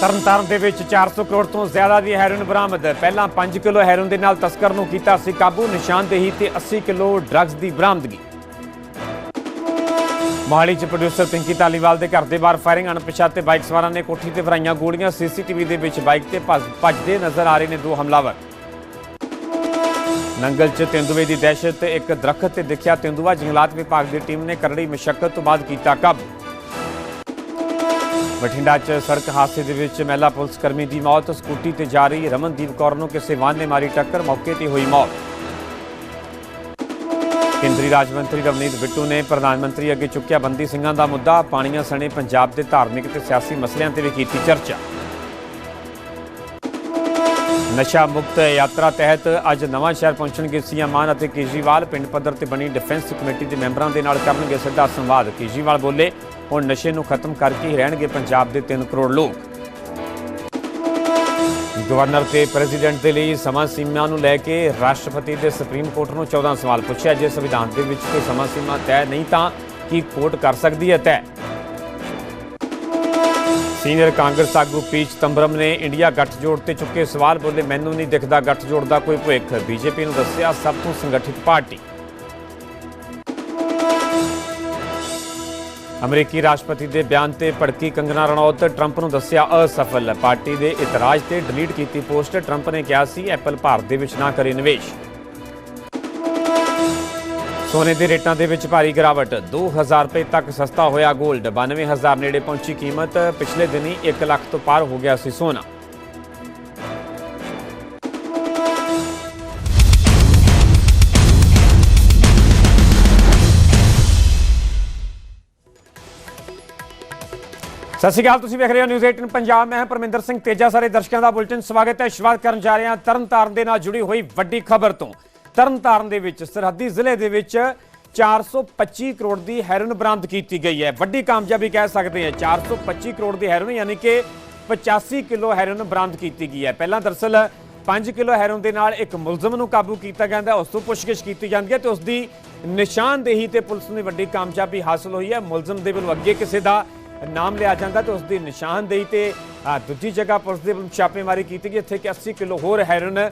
ਤਰਨਤਾਰਨ ਦੇ ਵਿੱਚ 400 ਕਰੋੜ ਤੋਂ ਜ਼ਿਆਦਾ ਦੀ ਹੈਰੋਇਨ ਬਰਾਮਦ। ਪਹਿਲਾਂ 5 ਕਿਲੋ ਹੈਰੋਇਨ ਦੇ ਨਾਲ ਤਸਕਰ ਨੂੰ ਕੀਤਾ ਸੀ ਕਾਬੂ, ਨਿਸ਼ਾਨਦੇਹੀ ਤੇ 80 ਕਿਲੋ ਡਰੱਗਸ ਦੀ ਬਰਾਮਦਗੀ। ਮੋਹਾਲੀ ਚ ਪ੍ਰੋਡਿਊਸਰ ਪਿੰਕੀ ਧਾਲੀਵਾਲ ਦੇ ਘਰ ਦੇ ਬਾਹਰ ਫਾਇਰਿੰਗ ਅਣਪਛਾਤੇ ਬਾਈਕ ਸਵਾਰਾਂ ਨੇ ਕੋਠੀ ਤੇ ਭਰਾਈਆਂ ਗੋਲੀਆਂ, ਸੀਸੀਟੀਵੀ ਦੇ ਵਿੱਚ ਬਾਈਕ ਤੇ ਭੱਜ- ਭੱਜਦੇ ਨਜ਼ਰ ਆ ਰਹੇ ਨੇ ਦੋ ਹਮਲਾਵਰ। ਨੰਗਲ ਚ ਤੇਂਦੂਏ ਦੀ ਦਹਿਸ਼ਤ, ਇੱਕ ਦਰਖਤ ਤੇ ਦਿਖਿਆ ਤੇਂਦੂਆ, ਜੰਗਲਾਤ ਵਿਭਾਗ ਦੀ ਟੀਮ ਨੇ ਕਰੜੀ ਮਸ਼ੱਕਤ ਤੋਂ ਬਾਅਦ ਕੀਤਾ ਕਾਬੂ। ਬਠਿੰਡਾ 'ਚ ਸੜਕ ਹਾਦਸੇ ਦੇ ਵਿੱਚ ਮਹਿਲਾ ਪੁਲਿਸ ਕਰਮੀ ਦੀ ਮੌਤ, ਸਕੂਟੀ ਤੇ ਜਾ ਰਹੀ ਰਮਨਦੀਪ ਕੌਰ ਨੂੰ ਕਿਸੇ ਵਾਹਨ ਨੇ ਮਾਰੀ ਟੱਕਰ, ਮੌਕੇ ਤੇ ਹੋਈ ਮੌਤ। ਕੇਂਦਰੀ ਰਾਜ ਮੰਤਰੀ ਰਵਨੀਤ ਬਿੱਟੂ ਨੇ ਪ੍ਰਧਾਨ ਮੰਤਰੀ ਅੱਗੇ ਚੁੱਕਿਆ ਬੰਦੀ ਸਿੰਘਾਂ ਦਾ ਮੁੱਦਾ, ਪਾਣੀਆਂ ਸਣੇ ਪੰਜਾਬ ਦੇ ਧਾਰਮਿਕ ਤੇ ਸਿਆਸੀ ਮਸਲਿਆਂ ਤੇ ਵੀ ਕੀਤੀ ਚਰਚਾ। ਨਸ਼ਾ ਮੁਕਤ ਯਾਤਰਾ ਤਹਿਤ ਅੱਜ ਨਵਾਂ ਸ਼ਹਿਰ ਪਹੁੰਚਣਗੇ ਸੀਐਮ ਮਾਨ ਅਤੇ ਕੇਜਰੀਵਾਲ। ਪਿੰਡ ਪੱਧਰ ਤੇ ਬਣੀ ਡਿਫੈਂਸ ਕਮੇਟੀ ਦੇ ਮੈਂਬਰਾਂ ਦੇ ਨਾਲ ਕਰਨਗੇ ਸਿੱਧਾ ਸੰਵਾਦ। ਕੇਜਰੀਵਾਲ ਬੋਲੇ ਹੁਣ ਨਸ਼ੇ ਨੂੰ ਖਤਮ ਕਰਕੇ ਹੀ ਰਹਿਣਗੇ ਪੰਜਾਬ ਦੇ 3 ਕਰੋੜ ਲੋਕ। ਗਵਰਨਰ ਤੇ ਪ੍ਰੈਜ਼ੀਡੈਂਟ ਦੇ ਲਈ ਸਮਾਂ ਸੀਮਾ ਨੂੰ ਲੈ ਕੇ ਰਾਸ਼ਟਰਪਤੀ ਦੇ ਸੁਪਰੀਮ ਕੋਰਟ ਨੂੰ 14 ਸਵਾਲ ਪੁੱਛਿਆ ਜੇ ਸੰਵਿਧਾਨ ਦੇ ਵਿੱਚ ਕੋਈ ਸਮਾਂ ਸੀਮਾ ਤੈਅ ਨਹੀਂ ਤਾਂ ਕੀ ਕੋਰਟ ਕਰ ਸਕਦੀ ਹੈ ਤੈਅ? ਸੀਨੀਅਰ ਕਾਂਗਰਸ ਆਗੂ ਪੀ ਚਿਦੰਬਰਮ ਨੇ ਇੰਡੀਆ ਗੱਠਜੋੜ ਤੇ ਚੁੱਕੇ ਸਵਾਲ ਬੋਲੇ, ਮੈਨੂੰ ਨਹੀਂ ਦਿਖਦਾ ਗੱਠਜੋੜ ਦਾ ਕੋਈ ਭਵਿੱਖ। ਬੀਜੇਪੀ ਨੂੰ ਦੱਸਿਆ, ਸਭ ਤੋਂ ਸੰਗਠਿਤ ਪਾਰਟੀ। ਅਮਰੀਕੀ ਰਾਸ਼ਟਰਪਤੀ ਦੇ ਬਿਆਨ ਤੇ ਭੜਕੀ ਕੰਗਨਾ ਰਣੌਤ, ਟਰੰਪ ਨੂੰ ਦੱਸਿਆ ਅਸਫਲ। ਪਾਰਟੀ ਦੇ ਇਤਰਾਜ਼ ਤੇ ਡਿਲੀਟ ਕੀਤੀ ਪੋਸਟ, ਟਰੰਪ ਨੇ ਕਿਹਾ ਸੀ ਐਪਲ ਭਾਰਤ ਦੇ ਵਿੱਚ ਨਾ ਕਰੇ ਨਿਵੇਸ਼। ਸੋਨੇ ਦੇ ਰੇਟਾਂ ਦੇ ਵਿੱਚ ਭਾਰੀ ਗਿਰਾਵਟ 2000 ਰੁਪਏ ਤੱਕ ਸਸਤਾ ਹੋਇਆ 골ਡ 92000 ਨੇੜੇ ਪਹੁੰਚੀ ਕੀਮਤ, ਪਿਛਲੇ ਦਿਨੀ 1 ਲੱਖ ਤੋਂ ਪਾਰ ਹੋ ਗਿਆ ਸੀ ਸੋਨਾ। ਸਤਿ ਸ਼੍ਰੀ ਅਕਾਲ, ਤੁਸੀਂ ਵੇਖ ਰਹੇ ਹੋ ਨਿਊਜ਼ 18 ਪੰਜਾਬ। ਮੈਂ ਹਾਂ ਪਰਮਿੰਦਰ ਸਿੰਘ ਤੇਜਾ। ਸਾਰੇ ਦਰਸ਼ਕਾਂ ਦਾ ਬੁਲਟਨ ਸਵਾਗਤ ਹੈ। ਸ਼ੁਰੂਆਤ ਕਰਨ ਜਾ ਰਹੇ ਹਾਂ ਤਰਨਤਾਰਨ ਦੇ ਨਾਲ ਜੁੜੀ ਹੋਈ ਵੱਡੀ ਖਬਰ ਤੋਂ। ਤਰਨਤਾਰਨ ਦੇ ਵਿੱਚ, ਸਰਹੱਦੀ ਜ਼ਿਲ੍ਹੇ ਦੇ ਵਿੱਚ 425 ਕਰੋੜ ਦੀ ਹੈਰੋਇਨ ਬਰਾਮਦ ਕੀਤੀ ਗਈ ਹੈ। ਵੱਡੀ ਕਾਮਯਾਬੀ ਕਹਿ ਸਕਦੇ ਹਾਂ। 425 ਕਰੋੜ ਦੀ ਹੈਰੋਇਨ, ਯਾਨੀ ਕਿ 85 ਕਿਲੋ ਹੈਰੋਇਨ ਬਰਾਮਦ ਕੀਤੀ ਗਈ ਹੈ। ਪਹਿਲਾਂ ਦਰਸਲ 5 ਕਿਲੋ ਹੈਰੋਇਨ ਦੇ ਨਾਲ ਇੱਕ ਮੁਲਜ਼ਮ ਨੂੰ ਕਾਬੂ ਕੀਤਾ ਜਾਂਦਾ ਉਸ ਤੋਂ ਪੁੱਛਗਿੱਛ ਕੀਤੀ ਜਾਂਦੀ ਹੈ ਤੇ ਉਸ ਦੀ ਨਿਸ਼ਾਨਦੇਹੀ ਤੇ ਪੁਲਿਸ ਨੇ ਵੱਡੀ ਕਾਮਯਾਬੀ ਹਾਸਲ ਹੋਈ ਹੈ। ਮੁਲਜ਼ਮ ਦੇ ਵੱਲੋਂ ਅੱਗੇ ਕਿਸੇ ਦਾ ਨਾਮ ਲਿਆ ਜਾਂਦਾ ਤੇ ਉਸ ਦੀ ਨਿਸ਼ਾਨਦੇਹੀ ਤੇ ਦੂਜੀ ਜਗ੍ਹਾ ਪੁਲਿਸ ਦੇ ਵੱਲੋਂ ਛਾਪੇਮਾਰੀ ਕੀਤੀ ਗਈ, ਇੱਥੇ ਕਿ 80 ਕਿਲੋ ਹੋਰ ਹੈਰੋਇਨ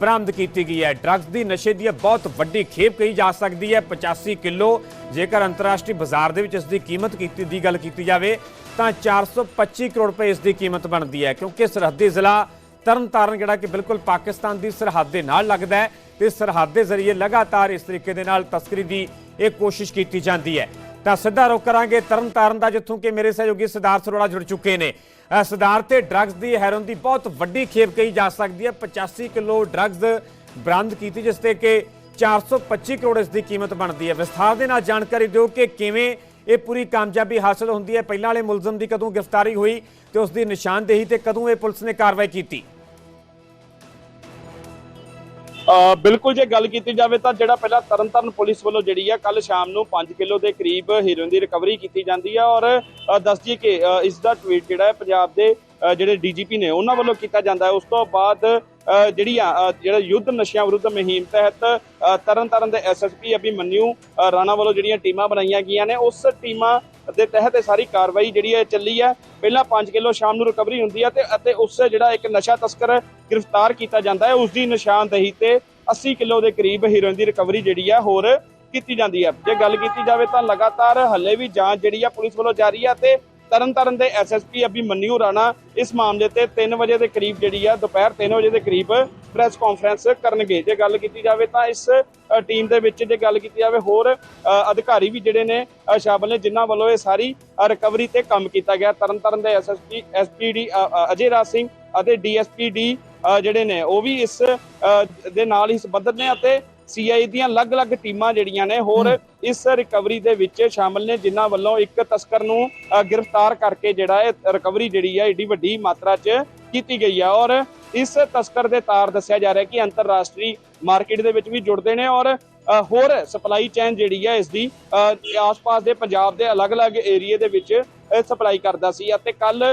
ਬਰਾਮਦ ਕੀਤੀ ਗਈ ਹੈ। ਡਰੱਗਸ ਦੀ ਨਸ਼ੇ ਦੀ ਇਹ ਬਹੁਤ ਵੱਡੀ ਖੇਪ ਕਹੀ ਜਾ ਸਕਦੀ ਹੈ 85 ਕਿਲੋ। ਜੇਕਰ ਅੰਤਰਰਾਸ਼ਟਰੀ ਬਾਜ਼ਾਰ ਦੇ ਵਿੱਚ ਇਸ ਦੀ ਕੀਮਤ ਕੀਤੀ, ਦੀ ਗੱਲ ਕੀਤੀ ਜਾਵੇ, ਤਾਂ 425 ਕਰੋੜ ਰੁਪਏ ਇਸ ਦੀ ਕੀਮਤ ਬਣਦੀ ਹੈ, ਕਿਉਂਕਿ ਸਰਹੱਦੀ ਜ਼ਿਲ੍ਹਾ ਤਰਨਤਾਰਨ ਜਿਹੜਾ ਕਿ ਬਿਲਕੁਲ ਪਾਕਿਸਤਾਨ ਦੀ ਸਰਹੱਦ ਦੇ ਨਾਲ ਲੱਗਦਾ ਹੈ, ਤੇ ਸਰਹੱਦ ਦੇ ਜ਼ਰੀਏ ਲਗਾਤਾਰ ਇਸ ਤਰੀਕੇ ਦੇ ਨਾਲ ਤਸਕਰੀ ਦੀ ਇਹ ਕੋਸ਼ਿਸ਼ ਕੀਤੀ ਜਾਂਦੀ ਹੈ। ਤਾਂ ਸਿੱਧਾ ਰੁਕ ਕਰਾਂਗੇ ਤਰਨਤਾਰਨ ਦਾ, ਜਿੱਥੋਂ ਕਿ ਮੇਰੇ ਸਹਿਯੋਗੀ ਸਰਦਾਰ ਸਰੋੜਾ ਜੁੜ ਚੁੱਕੇ ਨੇ। ਅਹ ਸਰਦਾਰ ਤੇ ਡਰੱਗਸ ਦੀ ਹੈਰੋਨ ਦੀ ਬਹੁਤ ਵੱਡੀ ਖੇਪ ਕਹੀ ਜਾ ਸਕਦੀ ਹੈ। 85 ਕਿਲੋ ਡਰੱਗਸ ਬਰਾਮਦ ਕੀਤੀ, ਜਿਸ ਤੇ ਕਿ 425 ਕਰੋੜ ਇਸ ਦੀ ਕੀਮਤ ਬਣਦੀ ਹੈ। ਵਿਸਥਾਰ ਦੇ ਨਾਲ ਜਾਣਕਾਰੀ ਦਿਓ ਕਿ ਕਿਵੇਂ ਇਹ ਪੂਰੀ ਕਾਮਯਾਬੀ ਹਾਸਲ ਹੁੰਦੀ ਹੈ। ਪਹਿਲਾਂ ਵਾਲੇ ਮੁਲਜ਼ਮ ਦੀ ਕਦੋਂ ਗ੍ਰਿਫਤਾਰੀ ਹੋਈ ਤੇ ਉਸ ਦੀ ਨਿਸ਼ਾਨਦੇਹੀ ਤੇ ਕਦੋਂ ਇਹ ਪੁਲਿਸ ਨੇ ਕਾਰਵਾਈ ਕੀਤੀ? ਬਿਲਕੁਲ ਜੇ ਗੱਲ ਕੀਤੀ ਜਾਵੇ ਤਾਂ ਜਿਹੜਾ ਪਹਿਲਾਂ ਤਰਨਤਾਰਨ ਪੁਲਿਸ ਵੱਲੋਂ ਜਿਹੜੀ ਆ ਕੱਲ ਸ਼ਾਮ ਨੂੰ 5 ਕਿਲੋ ਦੇ ਕਰੀਬ ਹੀਰੋਇਨ ਦੀ ਰਿਕਵਰੀ ਕੀਤੀ ਜਾਂਦੀ ਆ ਔਰ ਅ, ਦੱਸ ਦਈਏ ਕਿ ਅ, ਇਸ ਦਾ ਟਵੀਟ ਜਿਹੜਾ ਹੈ ਪੰਜਾਬ ਦੇ ਅ, ਜਿਹੜੇ ਡੀਜੀਪੀ ਨੇ ਉਹਨਾਂ ਵੱਲੋਂ ਕੀਤਾ ਜਾਂਦਾ ਹੈ। ਉਸ ਤੋਂ ਬਾਅਦ ਜਿਹੜੀ ਆ ਜਿਹੜਾ ਯੁੱਧ ਨਸ਼ਿਆਂ ਵਿਰੁੱਧ ਮੁਹਿੰਮ ਤਹਿਤ ਅ, ਤਰਨਤਾਰਨ ਦੇ ਐਸਐਸਪੀ ਅਭਿਮਨਿਊ ਅ, ਰਾਣਾ ਵੱਲੋਂ ਜਿਹੜੀਆਂ ਟੀਮਾਂ ਬਣਾਈਆਂ ਗਈਆਂ ਨੇ ਉਸ ਟੀਮਾਂ ਦੇ ਤਹਿਤ ਇਹ ਸਾਰੀ ਕਾਰਵਾਈ ਜਿਹੜੀ ਹੈ ਚੱਲੀ ਹੈ। ਪਹਿਲਾਂ 5 ਕਿਲੋ ਸ਼ਾਮ ਨੂੰ ਰਿਕਵਰੀ ਹੁੰਦੀ ਹੈ ਤੇ ਅਤੇ ਉਸ ਜਿਹੜਾ ਇੱਕ ਨਸ਼ਾ ਤਸਕਰ ਗ੍ਰਿਫਤਾਰ ਕੀਤਾ ਜਾਂਦਾ ਹੈ ਉਸ ਦੀ ਨਿਸ਼ਾਨਦੇਹੀ ਤੇ 80 ਕਿਲੋ ਦੇ ਕਰੀਬ ਹੀਰੋਇਨ ਦੀ ਰਿਕਵਰੀ ਜਿਹੜੀ ਹੈ ਹੋਰ ਕੀਤੀ ਜਾਂਦੀ ਹੈ। ਜੇ ਗੱਲ ਕੀਤੀ ਜਾਵੇ ਤਾਂ ਲਗਾਤਾਰ ਹੱਲੇ ਵੀ ਜਾਂਚ ਜਿਹੜੀ ਹੈ ਪੁਲਿਸ ਵੱਲੋਂ ਜਾਰੀ ਹੈ ਤੇ ਤਰਨਤਾਰਨ ਦੇ ਐਸਐਸਪੀ ਅਭਿਮਨਿਊ ਰਾਣਾ ਇਸ ਮਾਮਲੇ ਤੇ 3 ਵਜੇ ਦੇ ਕਰੀਬ ਜਿਹੜੀ ਹੈ ਦੁਪਹਿਰ 3 ਵਜੇ ਦੇ ਕਰੀਬ ਪ੍ਰੈਸ ਕਾਨਫਰੰਸ ਕਰਨਗੇ। ਜੇ ਗੱਲ ਕੀਤੀ ਜਾਵੇ ਤਾਂ ਇਸ ਟੀਮ ਦੇ ਵਿੱਚ ਜੇ ਗੱਲ ਕੀਤੀ ਜਾਵੇ ਹੋਰ ਅਧਿਕਾਰੀ ਵੀ ਜਿਹੜੇ ਨੇ ਸ਼ਾਮਲ ਨੇ, ਜਿਨ੍ਹਾਂ ਵੱਲੋਂ ਇਹ ਸਾਰੀ ਰਿਕਵਰੀ ਤੇ ਕੰਮ ਕੀਤਾ ਗਿਆ। ਤਰਨਤਾਰਨ ਦੇ ਐਸਐਸਪੀ ਐਸਪੀਡੀ ਅਜੇ ਰਾਜ ਸਿੰਘ ਅਤੇ ਡੀਐਸਪੀਡੀ ਜਿਹੜੇ ਨੇ, ਉਹ ਵੀ ਇਸ ਦੇ ਨਾਲ ਹੀ ਸੰਬੰਧਿਤ ਨੇ ਅਤੇ ਸੀਆਈ ਦੀਆਂ ਅਲੱਗ-ਅਲੱਗ ਟੀਮਾਂ ਜਿਹੜੀਆਂ ਨੇ ਹੋਰ ਇਸ ਰਿਕਵਰੀ ਦੇ ਵਿੱਚ ਸ਼ਾਮਲ ਨੇ, ਜਿਨ੍ਹਾਂ ਵੱਲੋਂ ਇੱਕ ਤਸਕਰ ਨੂੰ ਗ੍ਰਿਫਤਾਰ ਕਰਕੇ ਜਿਹੜਾ ਹੈ ਰਿਕਵਰੀ ਜਿਹੜੀ ਹੈ ਏਡੀ ਵੱਡੀ ਮਾਤਰਾ 'ਚ ਕੀਤੀ ਗਈ ਹੈ ਔਰ ਇਸ ਤਸਕਰ ਦੇ ਤਾਰ ਦੱਸਿਆ ਜਾ ਰਿਹਾ ਕਿ ਅੰਤਰਰਾਸ਼ਟਰੀ ਮਾਰਕੀਟ ਦੇ ਵਿੱਚ ਵੀ ਜੁੜਦੇ ਨੇ ਔਰ ਹੋਰ ਸਪਲਾਈ ਚੈਨ ਜਿਹੜੀ ਹੈ ਇਸ ਦੀ ਆਸ-ਪਾਸ ਦੇ ਪੰਜਾਬ ਦੇ ਅਲੱਗ-ਅਲੱਗ ਏਰੀਏ ਦੇ ਵਿੱਚ ਸਪਲਾਈ ਕਰਦਾ ਸੀ ਅਤੇ ਕੱਲ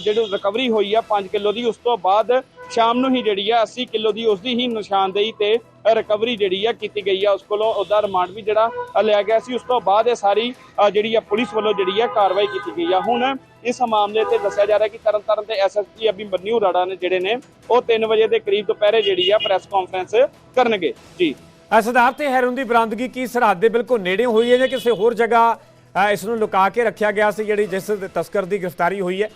ਜਿਹੜੀ ਰਿਕਵਰੀ ਹੋਈ ਆ 5 ਕਿਲੋ ਦੀ, ਉਸ ਤੋਂ ਬਾਅਦ ਸ਼ਾਮ ਨੂੰ ਹੀ ਜਿਹੜੀ ਆ 80 ਕਿਲੋ ਦੀ ਉਸ ਦੀ ਹੀ ਨਿਸ਼ਾਨਦੇਹੀ ਤੇ ਰਿਕਵਰੀ ਜਿਹੜੀ ਆ ਕੀਤੀ ਗਈ ਆ। ਉਸ ਕੋਲੋਂ ਉਹਦਾ ਰਿਮਾਂਡ ਵੀ ਜਿਹੜਾ ਲਿਆ ਗਿਆ ਸੀ। ਉਸ ਤੋਂ ਬਾਅਦ ਇਹ ਸਾਰੀ ਜਿਹੜੀ ਆ ਪੁਲਿਸ ਵੱਲੋਂ ਜਿਹੜੀ ਆ ਕਾਰਵਾਈ ਕੀਤੀ ਗਈ ਆ। ਹੁਣ ਇਸ ਮਾਮਲੇ ਤੇ ਦੱਸਿਆ ਜਾ ਰਿਹਾ ਕਿ ਤਰਨਤਾਰਨ ਦੇ ਐਸਐਸਪੀ ਅਭਿਮਨਿਊ ਰਾੜਾ ਨੇ ਜਿਹੜੇ ਨੇ, ਉਹ 3 ਵਜੇ ਦੇ ਕਰੀਬ ਦੁਪਹਿਰੇ ਜਿਹੜੀ ਆ ਪ੍ਰੈਸ ਕਾਨਫਰੰਸ ਕਰਨਗੇ। ਜੀ। ਅਸਦਾਰ ਤੇ ਹੈਰੋਨ ਦੀ ਬਰਾਮਦਗੀ ਕੀ ਸਰਹੱਦ ਦੇ ਬਿਲਕੁਲ ਨੇੜੇ ਹੋਈ ਹੈ ਜਾਂ ਕਿਸੇ ਹੋਰ ਜਗ੍ਹਾ ਇਸ ਨੂੰ ਲੁਕਾ ਕੇ ਰੱਖਿਆ ਗਿਆ ਸੀ ਜਿਹੜੀ ਜਿਸ ਤਸਕਰ ਦੀ ਗ੍ਰਿਫਤਾਰੀ ਹੋਈ ਹੈ।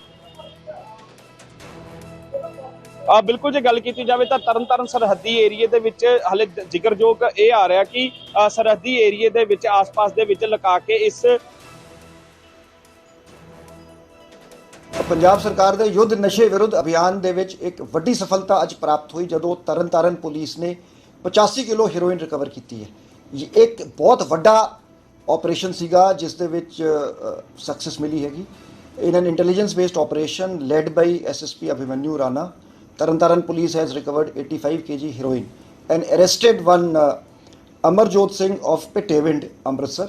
ਆ ਬਿਲਕੁਲ ਜੇ ਗੱਲ ਕੀਤੀ ਜਾਵੇ ਤਾਂ ਤਰਨਤਾਰਨ ਸਰਹੱਦੀ ਏਰੀਏ ਦੇ ਵਿੱਚ ਹਲੇ ਜ਼ਿਕਰਯੋਗ ਇਹ ਆ ਰਿਹਾ ਕਿ ਸਰਹੱਦੀ ਏਰੀਏ ਦੇ ਵਿੱਚ ਆਸ-ਪਾਸ ਦੇ ਵਿੱਚ ਲਗਾ ਕੇ ਇਸ ਪੰਜਾਬ ਸਰਕਾਰ ਦੇ ਯੁੱਧ ਨਸ਼ੇ ਵਿਰੁੱਧ ਅਭਿਆਨ ਦੇ ਵਿੱਚ ਇੱਕ ਵੱਡੀ ਸਫਲਤਾ ਅੱਜ ਪ੍ਰਾਪਤ ਹੋਈ ਜਦੋਂ ਤਰਨਤਾਰਨ ਪੁਲਿਸ ਨੇ 85 ਕਿਲੋ ਹੈਰੋਇਨ ਰਿਕਵਰ ਕੀਤੀ ਹੈ। ਇਹ ਇੱਕ ਬਹੁਤ ਵੱਡਾ ਆਪਰੇਸ਼ਨ ਸੀਗਾ ਜਿਸ ਦੇ ਵਿੱਚ ਸਕਸੈਸ ਮਿਲੀ ਹੈਗੀ। In an intelligence based operation led by SSP Abhimanyu Rana Tarn Taran police has recovered 85 kg heroin. And arrested one uh, Amarjot Singh of Pitewind Amritsar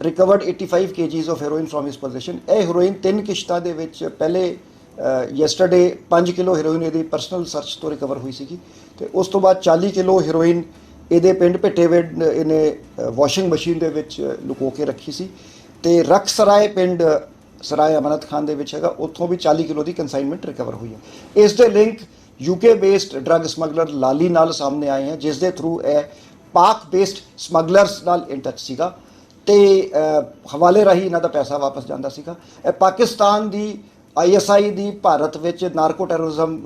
recovered 85 kgs of heroin from his possession. ਇਹ heroin ਤਿੰਨ ਕਿਸ਼ਤਾਂ ਦੇ ਵਿੱਚ ਪਹਿਲੇ yesterday 5 kilo heroin ਇਹਦੀ personal search ਤੋਂ recover ਹੋਈ ਸੀਗੀ। ਤੇ ਉਸ ਤੋਂ ਬਾਅਦ 40 ਕਿਲੋ ਹੀਰੋਇਨ ਇਹਦੇ ਪਿੰਡ ਭਿੱਟੇਵੇ ਇਹਨੇ ਵਾਸ਼ਿੰਗ ਮਸ਼ੀਨ ਦੇ ਵਿੱਚ ਲੁਕੋ ਕੇ ਰੱਖੀ ਸੀ ਤੇ ਰਕਸਰਾਏ ਪਿੰਡ, ਸਰਾਏ ਅਮਨਤ ਖਾਨ ਦੇ ਵਿੱਚ ਹੈਗਾ, ਉੱਥੋਂ ਵੀ 40 ਕਿਲੋ ਦੀ ਕਨਸਾਈਨਮੈਂਟ ਰਿਕਵਰ ਹੋਈ ਹੈ। ਇਸ ਦੇ link UK based drug smuggler Lali ਨਾਲ ਸਾਹਮਣੇ ਆਏ ਹਨ ਜਿਸ ਦੇ ਥਰੂ ਇਹ ਪਾਕ ਬੇਸਡ ਸਮਗਲਰਸ ਨਾਲ ਇਨ ਟੱਚ ਸੀਗਾ ਤੇ ਹਵਾਲੇ ਰਾਹੀਂ ਇਹਨਾਂ ਦਾ ਪੈਸਾ ਵਾਪਸ ਜਾਂਦਾ ਸੀਗਾ। ਇਹ ਪਾਕਿਸਤਾਨ ਦੀ ਆਈਐਸਆਈ ਦੀ ਭਾਰਤ ਵਿੱਚ ਨਾਰਕੋ ਟੈਰਰਿਜ਼ਮ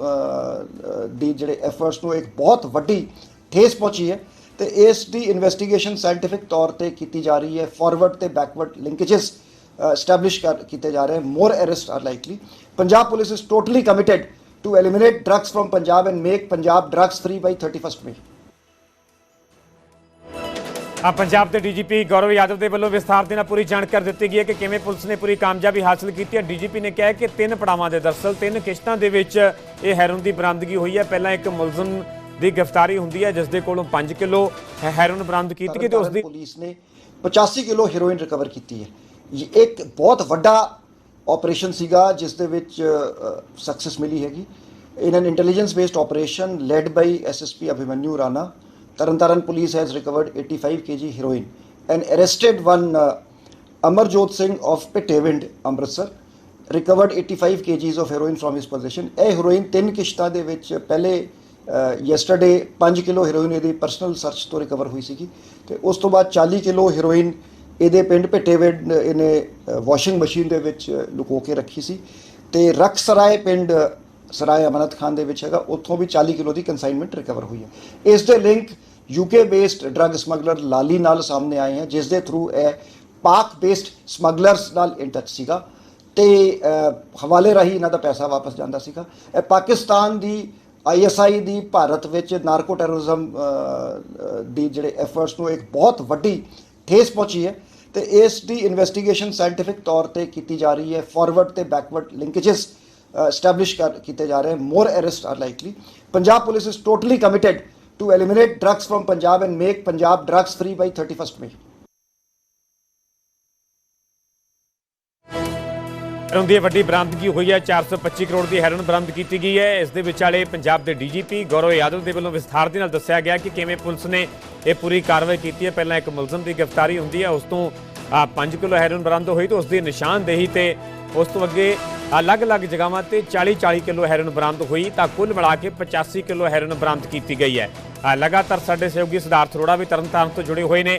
ਦੀ ਜਿਹੜੇ ਐਫਰਟਸ ਨੂੰ ਇੱਕ ਬਹੁਤ ਵੱਡੀ ਠੇਸ ਪਹੁੰਚੀ ਹੈ। ਤੇ ਇਸ ਦੀ ਇਨਵੈਸਟੀਗੇਸ਼ਨ ਸਾਇੰਟਿਫਿਕ ਤੌਰ ਤੇ ਕੀਤੀ ਜਾ ਰਹੀ ਹੈ ਫਾਰਵਰਡ ਤੇ ਬੈਕਵਰਡ ਲਿੰਕੇजेस ਐਸਟੈਬਲਿਸ਼ ਕੀਤੇ ਜਾ ਰਹੇ ਹਨ more arrest are likely Punjab police is totally committed to eliminate drugs from Punjab and make Punjab drugs free by 31st May ਆ ਪੰਜਾਬ ਦੇ ਡੀਜੀਪੀ ਗੌਰਵ ਯਾਦਵ ਦੇ ਵੱਲੋਂ ਵਿਸਥਾਰ ਦੇ ਨਾਲ ਪੂਰੀ ਜਾਣਕਾਰੀ ਦਿੱਤੀ ਗਈ ਹੈ ਕਿ ਕਿਵੇਂ ਪੁਲਿਸ ਨੇ ਪੂਰੀ ਕਾਮਯਾਬੀ ਹਾਸਲ ਕੀਤੀ ਹੈ। ਡੀਜੀਪੀ ਨੇ ਕਿਹਾ ਕਿ ਤਿੰਨ ਪੜਾਵਾਂ ਦੇ ਦਰਸਲ, ਤਿੰਨ ਕਿਸ਼ਤਾਂ ਦੇ ਵਿੱਚ ਇਹ ਹੈਰੋਨ ਦੀ ਬਰਾਮਦਗੀ ਹੋਈ ਹੈ। ਪਹਿਲਾਂ ਇੱਕ ਮੁਲਜ਼ਮ ਦੀ ਗ੍ਰਿਫਤਾਰੀ ਹੁੰਦੀ ਹੈ ਜਿਸ ਦੇ ਕੋਲੋਂ 5 ਕਿਲੋ ਹੈਰੋਨ ਬਰਾਮਦ ਕੀਤੀ ਗਈ ਤੇ ਉਸ ਦੀ ਪੁਲਿਸ ਨੇ 85 ਕਿਲੋ ਹੈਰੋਇਨ ਰਿਕਵਰ ਕੀਤੀ ਹੈ। ਇਹ ਇੱਕ ਬਹੁਤ ਵੱਡਾ ਆਪਰੇਸ਼ਨ ਸੀਗਾ ਜਿਸ ਦੇ ਵਿੱਚ ਸਕਸੈਸ ਮਿਲੀ ਹੈਗੀ। In an intelligence based operation led by SSP Abhimanyu Rana Tarn Taran police has recovered 85 kg heroin and arrested one uh, Amarjot Singh of Pitewind Amritsar recovered 85 kgs of heroin from his possession. ਇਹ heroin ਤਿੰਨ ਕਿਸ਼ਤਾਂ ਦੇ ਵਿੱਚ ਪਹਿਲੇ yesterday 5 kilo heroin ਇਹਦੀ personal search ਤੋਂ recover ਹੋਈ ਸੀਗੀ ਤੇ ਉਸ ਤੋਂ ਬਾਅਦ 40 ਕਿਲੋ ਹੈਰੋਇਨ ਇਹਦੇ ਪਿੰਡ ਪਿਟੇਵਿੰਡ ਇਹਨੇ ਵਾਸ਼ਿੰਗ ਮਸ਼ੀਨ ਦੇ ਵਿੱਚ ਲੁਕੋ ਕੇ ਰੱਖੀ ਸੀ ਤੇ ਰਕਸਰਾਏ ਪਿੰਡ ਸਰਾਏ ਅਮਨਤ ਖਾਨ ਦੇ ਵਿੱਚ ਹੈਗਾ, ਉੱਥੋਂ ਵੀ 40 ਕਿਲੋ ਦੀ ਕਨਸਾਈਨਮੈਂਟ ਰਿਕਵਰ ਹੋਈ ਹੈ। ਇਸ ਦੇ link UK based drug smuggler Lali ਨਾਲ ਸਾਹਮਣੇ ਆਏ ਹਨ ਜਿਸ ਦੇ ਥਰੂ ਇਹ ਪਾਕ ਬੇਸਡ ਸਮਗਲਰਸ ਨਾਲ ਇਨ ਟੱਚ ਸੀਗਾ ਤੇ ਹਵਾਲੇ ਰਾਹੀਂ ਇਹਨਾਂ ਦਾ ਪੈਸਾ ਵਾਪਸ ਜਾਂਦਾ ਸੀਗਾ। ਇਹ ਪਾਕਿਸਤਾਨ ਦੀ ਆਈਐਸਆਈ ਦੀ ਭਾਰਤ ਵਿੱਚ ਨਾਰਕੋ ਟੈਰਰਿਜ਼ਮ ਦੀ ਜਿਹੜੇ ਐਫਰਟਸ ਨੂੰ ਇੱਕ ਬਹੁਤ ਵੱਡੀ ਠੇਸ ਪਹੁੰਚੀ ਹੈ ਤੇ ਇਸ ਦੀ ਇਨਵੈਸਟੀਗੇਸ਼ਨ ਸਾਇੰਟਿਫਿਕ ਤੌਰ ਤੇ ਕੀਤੀ ਜਾ ਰਹੀ ਹੈ। ਫਾਰਵਰਡ ਤੇ ਬੈਕਵਰਡ ਲਿੰਕੇजेस ਐਸਟੈਬਲਿਸ਼ ਕਰ, ਕੀਤੇ ਜਾ ਰਹੇ ਹਨ more arrest are likely Punjab police is totally committed to eliminate drugs from Punjab and make Punjab drugs free by 31st May heroin ਦੀ ਵੱਡੀ ਬਰਾਮਦਗੀ ਹੋਈ ਹੈ। 425 ਕਰੋੜ ਦੀ ਹੈਰੋਨ ਬਰਾਮਦ ਕੀਤੀ ਗਈ ਹੈ। ਇਸ ਦੇ ਵਿਚਾਲੇ ਪੰਜਾਬ ਦੇ ਡੀਜੀਪੀ ਗੌਰਵ ਯਾਦਵ ਦੇ ਵੱਲੋਂ ਵਿਸਥਾਰ ਦੇ ਨਾਲ ਦੱਸਿਆ ਗਿਆ ਕਿ ਕਿਵੇਂ ਪੁਲਿਸ ਨੇ ਇਹ ਪੂਰੀ ਕਾਰਵਾਈ ਕੀਤੀ ਹੈ। ਪਹਿਲਾਂ ਇੱਕ ਮੁਲਜ਼ਮ ਦੀ ਗ੍ਰਿਫਤਾਰੀ ਹੁੰਦੀ ਹੈ। ਉਸ ਤੋਂ 5 ਕਿਲੋ ਹੈਰੋਨ ਬਰਾਮਦ ਹੋਈ ਤੇ ਉਸ ਦੀ ਨਿਸ਼ਾਨਦੇਹੀ ਤੇ ਉਸ ਤੋਂ ਅੱਗੇ ਅਲੱਗ-ਅਲੱਗ ਜਗ੍ਹਾਵਾਂ ਤੇ 40-40 ਕਿਲੋ ਹੈਰੋਨ ਬਰਾਮਦ ਹੋਈ ਤਾਂ ਕੁੱਲ ਮਿਲਾ ਕੇ 85 ਕਿਲੋ ਹੈਰੋਨ ਬਰਾਮਦ ਕੀਤੀ ਗਈ ਹੈ। ਲਗਾਤਾਰ ਸਾਡੇ ਸਹਿਯੋਗੀ ਸਿਧਾਰਥ ਅਰੋੜਾ ਵੀ ਤਰਨਤਾਰਨ ਤੋਂ ਜੁੜੇ ਹੋਏ ਨੇ।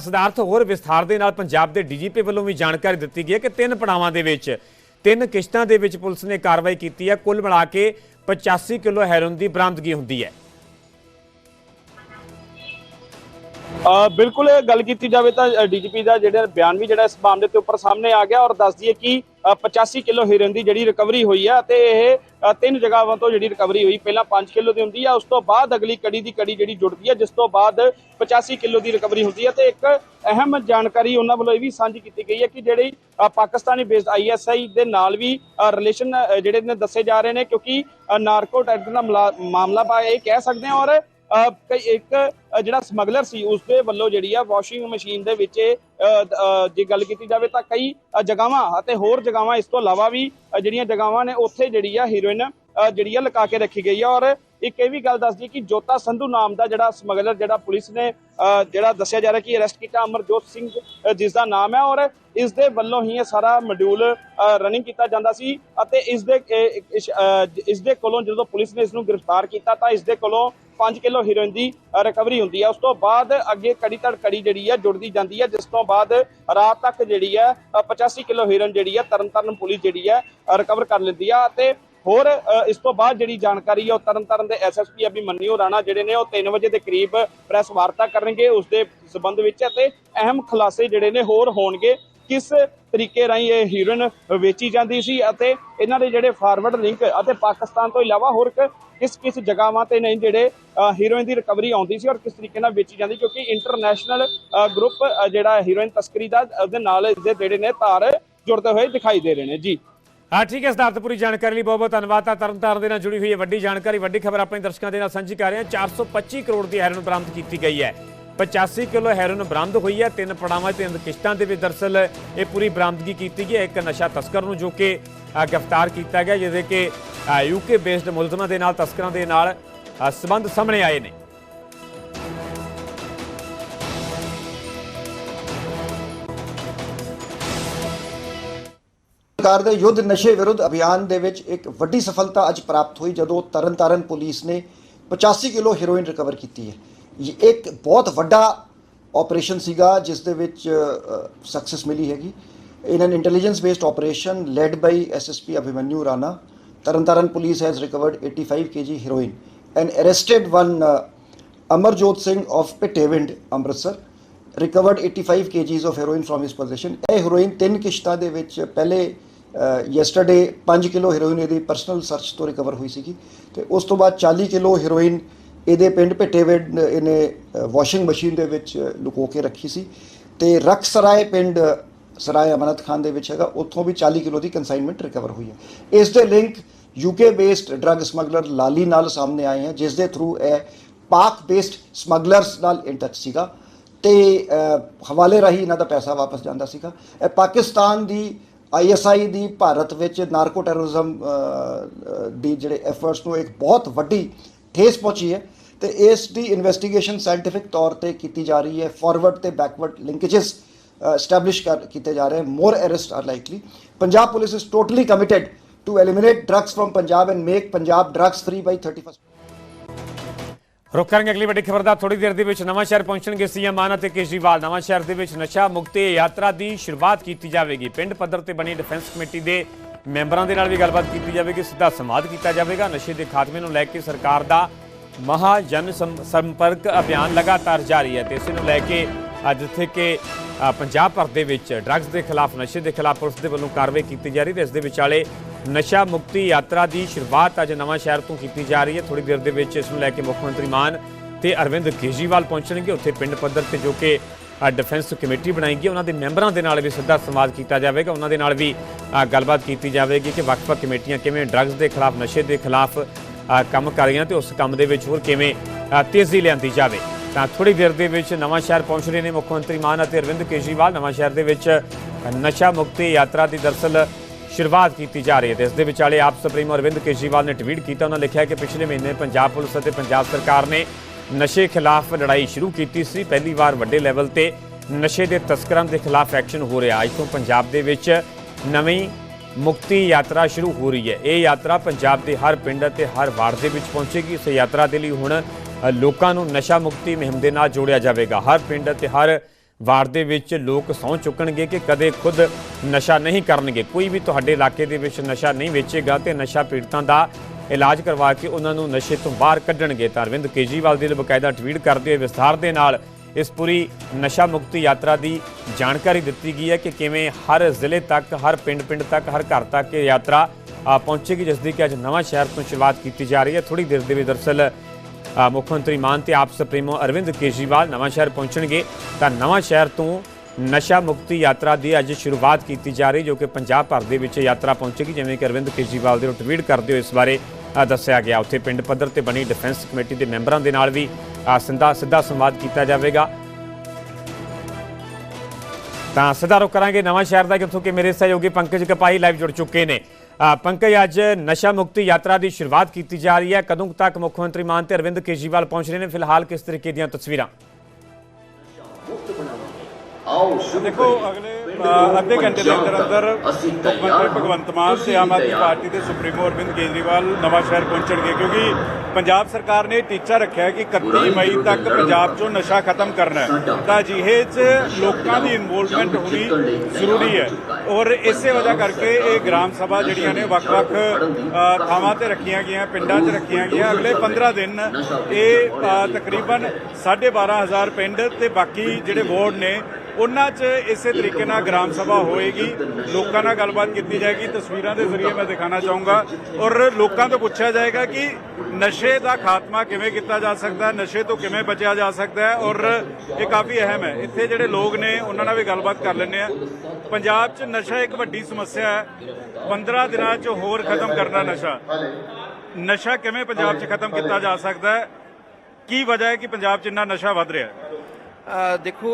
ਸਿਧਾਰਥ, ਹੋਰ ਵਿਸਥਾਰ ਦੇ ਨਾਲ ਪੰਜਾਬ ਦੇ ਡੀਜੀਪੀ ਵੱਲੋਂ ਵੀ ਜਾਣਕਾਰੀ ਦਿੱਤੀ ਗਈ ਹੈ ਕਿ ਤਿੰਨ ਪੜਾਵਾਂ ਦੇ ਵਿੱਚ, ਤਿੰਨ ਕਿਸ਼ਤਾਂ ਦੇ ਵਿੱਚ ਪੁਲਿਸ ਨੇ ਕਾਰਵਾਈ ਕੀਤੀ ਹੈ। ਕੁੱਲ ਮਿਲਾ ਕੇ 85 ਕਿਲੋ ਹੈਰੋਨ ਦੀ ਬਰਾਮਦਗੀ ਹੁੰਦੀ ਹੈ। ਬਿਲਕੁਲ ਗੱਲ ਕੀਤੀ ਜਾਵੇ ਤਾਂ ਡੀਜੀਪੀ ਦਾ ਜਿਹੜਾ ਬਿਆਨ ਵੀ ਜਿਹੜਾ ਇਸ ਮਾਮਲੇ ਦੇ ਉੱਪਰ ਸਾਹਮਣੇ ਆ ਗਿਆ ਔਰ ਦੱਸ ਦਈਏ ਕਿ ਅ, 85 ਕਿਲੋ ਹੀਰਨ ਦੀ ਜਿਹੜੀ ਰਿਕਵਰੀ ਹੋਈ ਹੈ ਤੇ ਇਹ ਤਿੰਨ ਜਗ੍ਹਾਵਾਂ ਤੋਂ ਜਿਹੜੀ ਰਿਕਵਰੀ ਹੋਈ ਪਹਿਲਾਂ 5 ਕਿਲੋ ਦੀ ਹੁੰਦੀ ਹੈ ਉਸ ਤੋਂ ਬਾਅਦ ਅਗਲੀ ਕੜੀ ਦੀ ਕੜੀ ਜਿਹੜੀ ਜੁੜਦੀ ਹੈ ਜਿਸ ਤੋਂ ਬਾਅਦ 85 ਕਿਲੋ ਦੀ ਰਿਕਵਰੀ ਹੁੰਦੀ ਹੈ ਤੇ ਇੱਕ ਅਹਿਮ ਜਾਣਕਾਰੀ ਉਹਨਾਂ ਵੱਲੋਂ ਇਹ ਵੀ ਸਾਂਝੀ ਕੀਤੀ ਗਈ ਹੈ ਕਿ ਜਿਹੜੀ ਪਾਕਿਸਤਾਨੀ ਬੇਸਡ ਆਈਐਸਆਈ ਦੇ ਨਾਲ ਵੀ ਰਿਲੇਸ਼ਨ ਜਿਹੜੇ ਨੇ ਦੱਸੇ ਜਾ ਰਹੇ ਨੇ ਕਿਉਂਕਿ ਨਾਰਕੋ ਟੈਰਰਿਜ਼ਮ ਦਾ ਮਲਾ- ਮਾਮਲਾ ਬਾ ਇਹ ਕਹਿ ਸਕਦੇ ਹਾਂ ਔਰ ਇੱਕ ਜਿਹੜਾ ਸਮਗਲਰ ਸੀ ਉਸ ਦੇ ਵੱਲੋਂ ਜਿਹੜੀ ਆ ਵਾਸ਼ਿੰਗ ਮਸ਼ੀਨ ਦੇ ਵਿੱਚ ਇਹ, ਅ, ਅ, ਜੇ ਗੱਲ ਕੀਤੀ ਜਾਵੇ ਤਾਂ ਕਈ ਅ, ਜਗ੍ਹਾਵਾਂ ਅਤੇ ਹੋਰ ਜਗ੍ਹਾਵਾਂ ਇਸ ਤੋਂ ਇਲਾਵਾ ਵੀ ਜਿਹੜੀਆਂ ਜਗਾਵਾਂ ਨੇ ਉੱਥੇ ਜਿਹੜੀ ਆ ਹੀਰੋਇਨ ਜਿਹੜੀ ਆ ਲੁਕਾ ਕੇ ਰੱਖੀ ਗਈ ਆ ਔਰ ਇੱਕ ਇਹ ਵੀ ਗੱਲ ਦੱਸਦੀ ਕਿ ਜੋਤਾ ਸੰਧੂ ਨਾਮ ਦਾ ਜਿਹੜਾ ਸਮਗਲਰ ਜਿਹੜਾ ਪੁਲਿਸ ਨੇ ਜਿਹੜਾ ਦੱਸਿਆ ਜਾ ਰਿਹਾ ਕਿ ਅਰੈਸਟ ਕੀਤਾ ਅਮਰਜੋਤ ਸਿੰਘ ਅ, ਜਿਸ ਦਾ ਨਾਮ ਹੈ ਔਰ ਇਸ ਦੇ ਵੱਲੋਂ ਹੀ ਇਹ ਸਾਰਾ ਮੋਡਿਊਲ ਰਨਿੰਗ ਕੀਤਾ ਜਾਂਦਾ ਸੀ ਅਤੇ ਇਸ ਦੇ ਇਸ ਦੇ ਕੋਲੋਂ ਜਦੋਂ ਪੁਲਿਸ ਨੇ ਇਸ ਨੂੰ ਗ੍ਰਿਫਤਾਰ ਕੀਤਾ ਤਾਂ ਇਸ ਦੇ ਕੋਲੋਂ 5 ਕਿਲੋ ਹੀਰੋਇਨ ਦੀ ਰਿਕਵਰੀ ਹੁੰਦੀ ਹੈ। ਉਸ ਤੋਂ ਬਾਅਦ ਅੱਗੇ ਕੜੀ ਤੜ ਕੜੀ ਜਿਹੜੀ ਹੈ ਜੁੜਦੀ ਜਾਂਦੀ ਹੈ ਜਿਸ ਤੋਂ ਬਾਅਦ ਰਾਤ ਤੱਕ ਜਿਹੜੀ ਹੈ ਅ, 85 ਕਿਲੋ ਹੀਰੋਇਨ ਜਿਹੜੀ ਹੈ ਤਰਨਤਾਰਨ ਪੁਲਿਸ ਜਿਹੜੀ ਹੈ ਰਿਕਵਰ ਕਰ ਲੈਂਦੀ ਹੈ ਅਤੇ ਹੋਰ ਇਸ ਤੋਂ ਬਾਅਦ ਜਿਹੜੀ ਜਾਣਕਾਰੀ ਹੈ, ਉਹ ਤਰਨਤਾਰਨ ਦੇ ਐਸਐਸਪੀ ਅਭੀ ਮੰਨੀਓ ਰਾਣਾ ਜਿਹੜੇ ਨੇ, ਉਹ 3 ਵਜੇ ਦੇ ਕਰੀਬ ਪ੍ਰੈਸ ਵਾਰਤਾ ਕਰਨਗੇ ਉਸ ਦੇ ਸਬੰਧ ਵਿੱਚ ਅਤੇ ਅਹਿਮ ਖੁਲਾਸੇ ਜਿਹੜੇ ਨੇ ਹੋਰ ਹੋਣਗੇ। ਕਿਸ ਤਰੀਕੇ ਰਾਹੀਂ ਇਹ ਹੀਰੋਇਨ ਵੇਚੀ ਜਾਂਦੀ ਸੀ ਅਤੇ ਇਹਨਾਂ ਦੇ ਜਿਹੜੇ ਫਾਰਵਰਡ ਲਿੰਕ ਅਤੇ ਪਾਕਿਸਤਾਨ ਤੋਂ ਇਲਾਵਾ ਹੋਰ ਕਿਸ ਕਿਸ ਜਗ੍ਹਾਵਾਂ ਤੇ ਨਹੀਂ ਜਿਹੜੇ ਹੀਰੋਇਨ ਦੀ ਰਿਕਵਰੀ ਆਉਂਦੀ ਸੀ ਔਰ ਕਿਸ ਤਰੀਕੇ ਨਾਲ ਵੇਚੀ ਜਾਂਦੀ, ਕਿਉਂਕਿ ਇੰਟਰਨੈਸ਼ਨਲ ਗਰੁੱਪ ਜਿਹੜਾ ਹੀਰੋਇਨ ਤਸਕਰੀ ਦਾ ਉਹਦੇ ਨਾਲ ਇਸਦੇ ਜਿਹੜੇ ਨੇ ਧਾਰ ਜੁੜਦੇ ਹੋਏ ਦਿਖਾਈ ਦੇ ਰਹੇ ਨੇ। ਜੀ। ਹਾਂ ਠੀਕ ਹੈ ਸਿਧਾਰਥ ਪੂਰੀ ਜਾਣਕਾਰੀ ਲਈ ਬਹੁਤ ਬਹੁਤ ਧੰਨਵਾਦ। ਤਾਂ ਤਰਨਤਾਰਨ ਦੇ ਨਾਲ ਜੁੜੀ ਹੋਈ ਹੈ ਵੱਡੀ ਜਾਣਕਾਰੀ ਵੱਡੀ ਖਬਰ ਆਪਣੇ ਦਰਸ਼ਕਾਂ ਦੇ ਨਾਲ ਸਾਂਝੀ ਕਰ ਰਹੇ ਹਾਂ। 425 ਕਰੋੜ ਦੀ ਹੈਰੋਇਨ ਬਰਾਮਦ ਕੀਤੀ ਗਈ ਹੈ। 85 ਕਿਲੋ ਹੈਰੋਇਨ ਬਰਾਮਦ ਹੋਈ ਹੈ। ਤਿੰਨ ਪੜਾਵਾਂ ਤੇ ਤਿੰਨ ਕਿਸ਼ਤਾਂ ਦੇ ਵਿੱਚ ਦਰਸਲ ਇਹ ਪੂਰੀ ਬਰਾਮਦਗੀ ਕੀਤੀ ਗਈ ਹੈ। ਇੱਕ ਨਸ਼ਾ ਤਸਕਰ ਨੂੰ ਜੋ ਕਿ ਗ੍ਰਿਫਤਾਰ ਕੀਤਾ ਗਿਆ ਜਿਹਦੇ ਕਿ ਯੂਕੇ ਬੇਸਡ ਮੁਲਜ਼ਮਾਂ ਦੇ ਨਾਲ ਤਸਕਰਾਂ ਦੇ ਨਾਲ ਅ, ਸਬੰਧ ਸਾਹਮਣੇ ਆਏ ਨੇ। ਸਰਕਾਰ ਦੇ ਯੁੱਧ ਨਸ਼ੇ ਵਿਰੁੱਧ ਅਭਿਆਨ ਦੇ ਵਿੱਚ ਇੱਕ ਵੱਡੀ ਸਫਲਤਾ ਅੱਜ ਪ੍ਰਾਪਤ ਹੋਈ ਜਦੋਂ ਤਰਨਤਾਰਨ ਪੁਲਿਸ ਨੇ 85 ਕਿਲੋ ਹੈਰੋਇਨ ਰਿਕਵਰ ਕੀਤੀ ਹੈ। ਇਹ ਇੱਕ ਬਹੁਤ ਵੱਡਾ ਆਪਰੇਸ਼ਨ ਸੀਗਾ ਜਿਸ ਦੇ ਵਿੱਚ ਸਕਸੈਸ ਮਿਲੀ ਹੈਗੀ। In an intelligence based operation led by SSP Abhimanyu Rana Tarn Taran police has recovered 85 kg heroin and arrested one uh, Amarjot Singh of Pitewind Amritsar recovered 85 kgs of heroin from his possession ਇਹ heroin ਤਿੰਨ ਕਿਸ਼ਤਾਂ ਦੇ ਵਿੱਚ ਪਹਿਲੇ yesterday 5 kilo heroin ਇਹਦੀ personal search ਤੋਂ recover ਹੋਈ ਸੀਗੀ ਤੇ ਉਸ ਤੋਂ ਬਾਅਦ 40 ਕਿਲੋ ਹੈਰੋਇਨ ਇਹਦੇ ਪਿੰਡ ਭਿੱਟੇਵੇਡ ਇਹਨੇ ਵਾਸ਼ਿੰਗ ਮਸ਼ੀਨ ਦੇ ਵਿੱਚ ਲੁਕੋ ਕੇ ਰੱਖੀ ਸੀ ਤੇ ਰਕਸਰਾਏ ਪਿੰਡ, ਸਰਾਏ ਅਮਨਤ ਖਾਨ ਦੇ ਵਿੱਚ ਹੈਗਾ, ਉੱਥੋਂ ਵੀ 40 ਕਿਲੋ ਦੀ ਕਨਸਾਈਨਮੈਂਟ ਰਿਕਵਰ ਹੋਈ ਹੈ। ਇਸ ਦੇ link UK based drug smuggler Lali ਨਾਲ ਸਾਹਮਣੇ ਆਏ ਹਨ ਜਿਸ ਦੇ ਥਰੂ ਇਹ ਪਾਕ ਬੇਸਡ ਸਮਗਲਰਸ ਨਾਲ ਇਨ ਟੱਚ ਸੀਗਾ ਤੇ ਹਵਾਲੇ ਰਾਹੀਂ ਇਹਨਾਂ ਦਾ ਪੈਸਾ ਵਾਪਸ ਜਾਂਦਾ ਸੀਗਾ। ਇਹ ਪਾਕਿਸਤਾਨ ਦੀ ਆਈਐਸਆਈ ਦੀ ਭਾਰਤ ਵਿੱਚ ਨਾਰਕੋ ਟੈਰਰਿਜ਼ਮ ਦੀ ਜਿਹੜੇ ਐਫਰਟਸ ਨੂੰ ਇੱਕ ਬਹੁਤ ਵੱਡੀ ਠੇਸ ਪਹੁੰਚੀ ਹੈ ਤੇ ਇਸ ਦੀ ਇਨਵੈਸਟੀਗੇਸ਼ਨ ਸਾਇੰਟਿਫਿਕ ਤੌਰ ਤੇ ਕੀਤੀ ਜਾ ਰਹੀ ਹੈ। ਫਾਰਵਰਡ ਤੇ ਬੈਕਵਰਡ ਲਿੰਕੇजेस ਐਸਟੈਬਲਿਸ਼ ਕਰ, ਕੀਤੇ ਜਾ ਰਹੇ ਹਨ more arrest are likely Punjab police is totally committed to eliminate drugs from Punjab and make Punjab drugs free by 31st ਰੁਕ ਕਰਾਂਗੇ ਅਗਲੀ ਵੱਡੀ ਖਬਰ ਦਾ। ਥੋੜੀ ਦੇਰ ਦੇ ਵਿੱਚ ਨਵਾਂ ਸ਼ਹਿਰ ਪਹੁੰਚਣਗੇ ਸੀਐਮ ਮਾਨ ਅਤੇ ਕੇਜਰੀਵਾਲ। ਨਵਾਂ ਸ਼ਹਿਰ ਦੇ ਵਿੱਚ ਨਸ਼ਾ ਮੁਕਤੀ ਯਾਤਰਾ ਦੀ ਸ਼ੁਰੂਆਤ ਕੀਤੀ ਜਾਵੇਗੀ। ਪਿੰਡ ਪੱਧਰ ਤੇ ਬਣੀ ਡਿਫੈਂਸ ਕਮੇਟੀ ਦੇ ਮੈਂਬਰਾਂ ਦੇ ਨਾਲ ਵੀ ਗੱਲਬਾਤ ਕੀਤੀ ਜਾਵੇਗੀ। ਸਿੱਧਾ ਸੰਵਾਦ ਕੀਤਾ ਜਾਵੇਗਾ। ਨਸ਼ੇ ਦੇ ਖਾਤਮੇ ਨੂੰ ਲੈ ਕੇ ਸਰਕਾਰ ਦਾ ਮਹਾ ਜਨ ਸੰਪਰਕ ਅਭਿਆਨ ਲਗਾਤਾਰ ਜਾਰੀ ਹੈ ਤੇ ਇਸ ਨੂੰ ਲੈ ਕੇ ਅੱਜ ਜਿੱਥੇ ਕਿ ਪੰਜਾਬ ਭਰ ਦੇ ਵਿੱਚ ਡਰੱਗਸ ਦੇ ਖਿਲਾਫ, ਨਸ਼ੇ ਦੇ ਖਿਲਾਫ ਪੁਲਿਸ ਦੇ ਵੱਲੋਂ ਕਾਰਵਾਈ ਕੀਤੀ ਜਾ ਰਹੀ ਤੇ ਇਸ ਦੇ ਵਿਚਾਲੇ ਨਸ਼ਾ ਮੁਕਤੀ ਯਾਤਰਾ ਦੀ ਸ਼ੁਰੂਆਤ ਅੱਜ ਨਵਾਂ ਸ਼ਹਿਰ ਤੋਂ ਕੀਤੀ ਜਾ ਰਹੀ ਹੈ। ਥੋੜੀ ਦੇਰ ਦੇ ਵਿੱਚ ਇਸ ਨੂੰ ਲੈ ਕੇ ਮੁੱਖ ਮੰਤਰੀ ਮਾਨ ਤੇ ਅਰਵਿੰਦ ਕੇਜਰੀਵਾਲ ਪਹੁੰਚਣਗੇ। ਉੱਥੇ ਪਿੰਡ ਪੱਧਰ ਤੇ ਜੋ ਕਿ ਡਿਫੈਂਸ ਕਮੇਟੀ ਬਣਾਈ ਗਈ ਉਹਨਾਂ ਦੇ ਮੈਂਬਰਾਂ ਦੇ ਨਾਲ ਵੀ ਸਿੱਧਾ ਸੰਵਾਦ ਕੀਤਾ ਜਾਵੇਗਾ। ਉਹਨਾਂ ਦੇ ਨਾਲ ਵੀ ਗੱਲਬਾਤ ਕੀਤੀ ਜਾਵੇਗੀ ਕਿ ਵੱਖ-ਵੱਖ ਕਮੇਟੀਆਂ ਕਿਵੇਂ ਡਰੱਗਸ ਦੇ ਖਿਲਾਫ, ਨਸ਼ੇ ਦੇ ਖਿਲਾਫ ਕੰਮ ਕਰ ਰਹੀਆਂ ਤੇ ਉਸ ਕੰਮ ਦੇ ਵਿੱਚ ਹੋਰ ਕਿਵੇਂ ਤੇਜ਼ੀ ਲਿਆਂਦੀ ਜਾਵੇ। ਤਾਂ ਥੋੜੀ ਦੇਰ ਦੇ ਵਿੱਚ ਨਵਾਂ ਸ਼ਹਿਰ ਪਹੁੰਚ ਰਹੇ ਨੇ ਮੁੱਖ ਮੰਤਰੀ ਮਾਨ ਅਤੇ ਅਰਵਿੰਦ ਕੇਜਰੀਵਾਲ। ਨਵਾਂ ਸ਼ਹਿਰ ਦੇ ਵਿੱਚ ਨਸ਼ਾ ਮੁਕਤੀ ਯਾਤਰਾ ਦੀ ਦਰਸਲ ਸ਼ੁਰੂਆਤ ਕੀਤੀ ਜਾ ਰਹੀ ਹੈ ਤੇ ਇਸ ਦੇ ਵਿਚਾਲੇ ਆਪ ਸੁਪਰੀਮੋ ਅਰਵਿੰਦ ਕੇਜਰੀਵਾਲ ਨੇ ਟਵੀਟ ਕੀਤਾ, ਉਹਨਾਂ ਲਿਖਿਆ ਕਿ ਪਿਛਲੇ ਮਹੀਨੇ ਪੰਜਾਬ ਪੁਲਿਸ ਅਤੇ ਪੰਜਾਬ ਸਰਕਾਰ ਨੇ ਨਸ਼ੇ ਖਿਲਾਫ ਲੜਾਈ ਸ਼ੁਰੂ ਕੀਤੀ ਸੀ। ਪਹਿਲੀ ਵਾਰ ਵੱਡੇ ਲੈਵਲ ਤੇ ਨਸ਼ੇ ਦੇ ਤਸਕਰਾਂ ਦੇ ਖਿਲਾਫ ਐਕਸ਼ਨ ਹੋ ਰਿਹਾ। ਅੱਜ ਤੋਂ ਪੰਜਾਬ ਦੇ ਵਿੱਚ ਨਵੀਂ ਮੁਕਤੀ ਯਾਤਰਾ ਸ਼ੁਰੂ ਹੋ ਰਹੀ ਹੈ। ਇਹ ਯਾਤਰਾ ਪੰਜਾਬ ਦੇ ਹਰ ਪਿੰਡ ਅਤੇ ਹਰ ਵਾਰਡ ਦੇ ਵਿੱਚ ਪਹੁੰਚੇਗੀ। ਇਸ ਯਾਤਰਾ ਦੇ ਲਈ ਹੁਣ ਲੋਕਾਂ ਨੂੰ ਨਸ਼ਾ ਮੁਕਤੀ ਮੁਹਿੰਮ ਦੇ ਨਾਲ ਜੋੜਿਆ ਜਾਵੇਗਾ। ਹਰ ਪਿੰਡ ਅਤੇ ਹਰ ਵਾਰਡ ਦੇ ਵਿੱਚ ਲੋਕ ਸਹੁੰ ਚੁੱਕਣਗੇ ਕਿ ਕਦੇ ਖੁਦ ਨਸ਼ਾ ਨਹੀਂ ਕਰਨਗੇ। ਕੋਈ ਵੀ ਤੁਹਾਡੇ ਇਲਾਕੇ ਦੇ ਵਿੱਚ ਨਸ਼ਾ ਨਹੀਂ ਵੇਚੇਗਾ ਤੇ ਨਸ਼ਾ ਪੀੜਤਾਂ ਦਾ ਇਲਾਜ ਕਰਵਾ ਕੇ ਉਹਨਾਂ ਨੂੰ ਨਸ਼ੇ ਤੋਂ ਬਾਹਰ ਕੱਢਣਗੇ। ਤਾਂ ਅਰਵਿੰਦ ਕੇਜਰੀਵਾਲ ਦੇ ਲਈ ਬਕਾਇਦਾ ਟਵੀਟ ਕਰਦੇ ਹੋਏ ਵਿਸਥਾਰ ਦੇ ਨਾਲ ਇਸ ਪੂਰੀ ਨਸ਼ਾ ਮੁਕਤੀ ਯਾਤਰਾ ਦੀ ਜਾਣਕਾਰੀ ਦਿੱਤੀ ਗਈ ਹੈ ਕਿ ਕਿਵੇਂ ਹਰ ਜ਼ਿਲ੍ਹੇ ਤੱਕ, ਹਰ ਪਿੰਡ-ਪਿੰਡ ਤੱਕ, ਹਰ ਘਰ ਤੱਕ ਇਹ ਯਾਤਰਾ ਪਹੁੰਚੇਗੀ, ਜਿਸ ਦੀ ਕਿ ਅੱਜ ਨਵਾਂ ਸ਼ਹਿਰ ਤੋਂ ਸ਼ੁਰੂਆਤ ਕੀਤੀ ਜਾ ਰਹੀ ਹੈ। ਥੋੜੀ ਦੇਰ ਦੇ ਵਿੱਚ ਦਰਸਲ ਮੁੱਖ ਮੰਤਰੀ ਮਾਨ ਤੇ ਆਪ ਸੁਪਰੀਮੋ ਅਰਵਿੰਦ ਕੇਜਰੀਵਾਲ ਨਵਾਂ ਸ਼ਹਿਰ ਪਹੁੰਚਣਗੇ। ਤਾਂ ਨਵਾਂ ਸ਼ਹਿਰ ਤੋਂ ਨਸ਼ਾ ਮੁਕਤੀ ਯਾਤਰਾ ਦੀ ਅੱਜ ਸ਼ੁਰੂਆਤ ਕੀਤੀ ਜਾ ਰਹੀ ਜੋ ਕਿ ਪੰਜਾਬ ਭਰ ਦੇ ਵਿੱਚ ਯਾਤਰਾ ਪਹੁੰਚੇਗੀ ਜਿਵੇਂ ਕਿ ਅਰਵਿੰਦ ਕੇਜਰੀਵਾਲ ਦੇ ਨੂੰ ਟਵੀਟ ਕਰਦੇ ਹੋਏ ਇਸ ਬਾਰੇ ਦੱਸਿਆ ਗਿਆ। ਉੱਥੇ ਪਿੰਡ ਪੱਧਰ ਤੇ ਬਣੀ ਡਿਫੈਂਸ ਕਮੇਟੀ ਦੇ ਮੈਂਬਰਾਂ ਦੇ ਨਾਲ ਵੀ ਅ, ਸਿੱਧਾ ਸਿੱਧਾ ਸੰਵਾਦ ਕੀਤਾ ਜਾਵੇਗਾ। ਤਾਂ ਸਿੱਧਾ ਰੁਕ ਕਰਾਂਗੇ ਨਵਾਂ ਸ਼ਹਿਰ ਦਾ ਜਿੱਥੋਂ ਕਿ ਮੇਰੇ ਸਹਿਯੋਗੀ ਪੰਕਜ ਕਪਾਈ ਲਾਈਵ ਜੁੜ ਚੁੱਕੇ ਨੇ। ਪੰਕਜ ਅੱਜ ਨਸ਼ਾ ਮੁਕਤੀ ਯਾਤਰਾ ਦੀ ਸ਼ੁਰੂਆਤ ਕੀਤੀ ਜਾ ਰਹੀ ਹੈ। ਕਦੋਂ ਤੱਕ ਮੁੱਖ ਮੰਤਰੀ ਮਾਨ ਤੇ ਅਰਵਿੰਦ ਕੇਜਰੀਵਾਲ ਪਹੁੰਚ ਰਹੇ ਨੇ? ਫਿਲਹਾਲ ਕਿਸ ਤਰੀਕੇ ਦੀਆਂ ਤਸਵੀਰਾਂ? ਦੇਖੋ ਅਗਲੇ ਅੱਧੇ ਘੰਟੇ ਦੇ ਅੰਦਰ ਅੰਦਰ ਮੰਤਰੀ ਭਗਵੰਤ ਮਾਨ ਤੇ ਆਮ ਆਦਮੀ ਪਾਰਟੀ ਦੇ ਸੁਪਰੀਮੋ ਅਰਵਿੰਦ ਕੇਜਰੀਵਾਲ ਨਵਾਂ ਸ਼ਹਿਰ ਪਹੁੰਚਣਗੇ ਕਿਉਂਕਿ ਪੰਜਾਬ ਸਰਕਾਰ ਨੇ ਟੀਚਾ ਰੱਖਿਆ ਹੈ ਕਿ 31 ਮਈ ਤੱਕ ਪੰਜਾਬ 'ਚੋਂ ਨਸ਼ਾ ਖਤਮ ਕਰਨਾ ਹੈ। ਤਾਂ ਅਜਿਹੇ 'ਚ ਲੋਕਾਂ ਦੀ ਇਨਵੋਲਵਮੈਂਟ ਹੋਣੀ ਜ਼ਰੂਰੀ ਹੈ ਔਰ ਇਸੇ ਵਜ੍ਹਾ ਕਰਕੇ ਇਹ ਗ੍ਰਾਮ ਸਭਾ ਜਿਹੜੀਆਂ ਨੇ ਵੱਖ-ਵੱਖ ਥਾਵਾਂ ਤੇ ਰੱਖੀਆਂ ਗਈਆਂ ਪਿੰਡਾਂ 'ਚ ਰੱਖੀਆਂ ਗਈਆਂ। ਅਗਲੇ 15 ਦਿਨ ਇਹ ਤਕਰੀਬਨ 12500 ਪਿੰਡ ਤੇ ਬਾਕੀ ਜਿਹੜੇ ਵਾਰਡ ਨੇ ਉਹਨਾਂ 'ਚ ਇਸੇ ਤਰੀਕੇ ਨਾਲ ਗ੍ਰਾਮ ਸਭਾ ਹੋਏਗੀ, ਲੋਕਾਂ ਨਾਲ ਗੱਲਬਾਤ ਕੀਤੀ ਜਾਏਗੀ, ਤਸਵੀਰਾਂ ਦੇ ਜ਼ਰੀਏ ਮੈਂ ਦਿਖਾਣਾ ਚਾਹੂੰਗਾ। ਔਰ ਲੋਕਾਂ ਤੋਂ ਪੁੱਛਿਆ ਜਾਏਗਾ ਕਿ ਨਸ਼ੇ ਦਾ ਖਾਤਮਾ ਕਿਵੇਂ ਕੀਤਾ ਜਾ ਸਕਦਾ ਹੈ, ਨਸ਼ੇ ਤੋਂ ਕਿਵੇਂ ਬਚਿਆ ਜਾ ਸਕਦਾ ਹੈ, ਔਰ ਇਹ ਕਾਫੀ ਅਹਿਮ ਹੈ। ਇੱਥੇ ਜਿਹੜੇ ਲੋਕ ਨੇ, ਉਹਨਾਂ ਨਾਲ ਵੀ ਗੱਲਬਾਤ ਕਰ ਲੈਂਦੇ ਆ ਪੰਜਾਬ 'ਚ ਨਸ਼ਾ ਇੱਕ ਵੱਡੀ ਸਮੱਸਿਆ ਹੈ। 15 ਦਿਨਾਂ 'ਚ ਹੋਰ ਖਤਮ ਕਰਨਾ ਨਸ਼ਾ। ਨਸ਼ਾ ਕਿਵੇਂ ਪੰਜਾਬ 'ਚ ਖਤਮ ਕੀਤਾ ਜਾ ਸਕਦਾ ਹੈ? ਕੀ ਵਜ੍ਹਾ ਹੈ ਕਿ ਪੰਜਾਬ 'ਚ ਇੰਨਾ ਨਸ਼ਾ ਵੱਧ ਰਿਹਾ ਹੈ? ਦੇਖੋ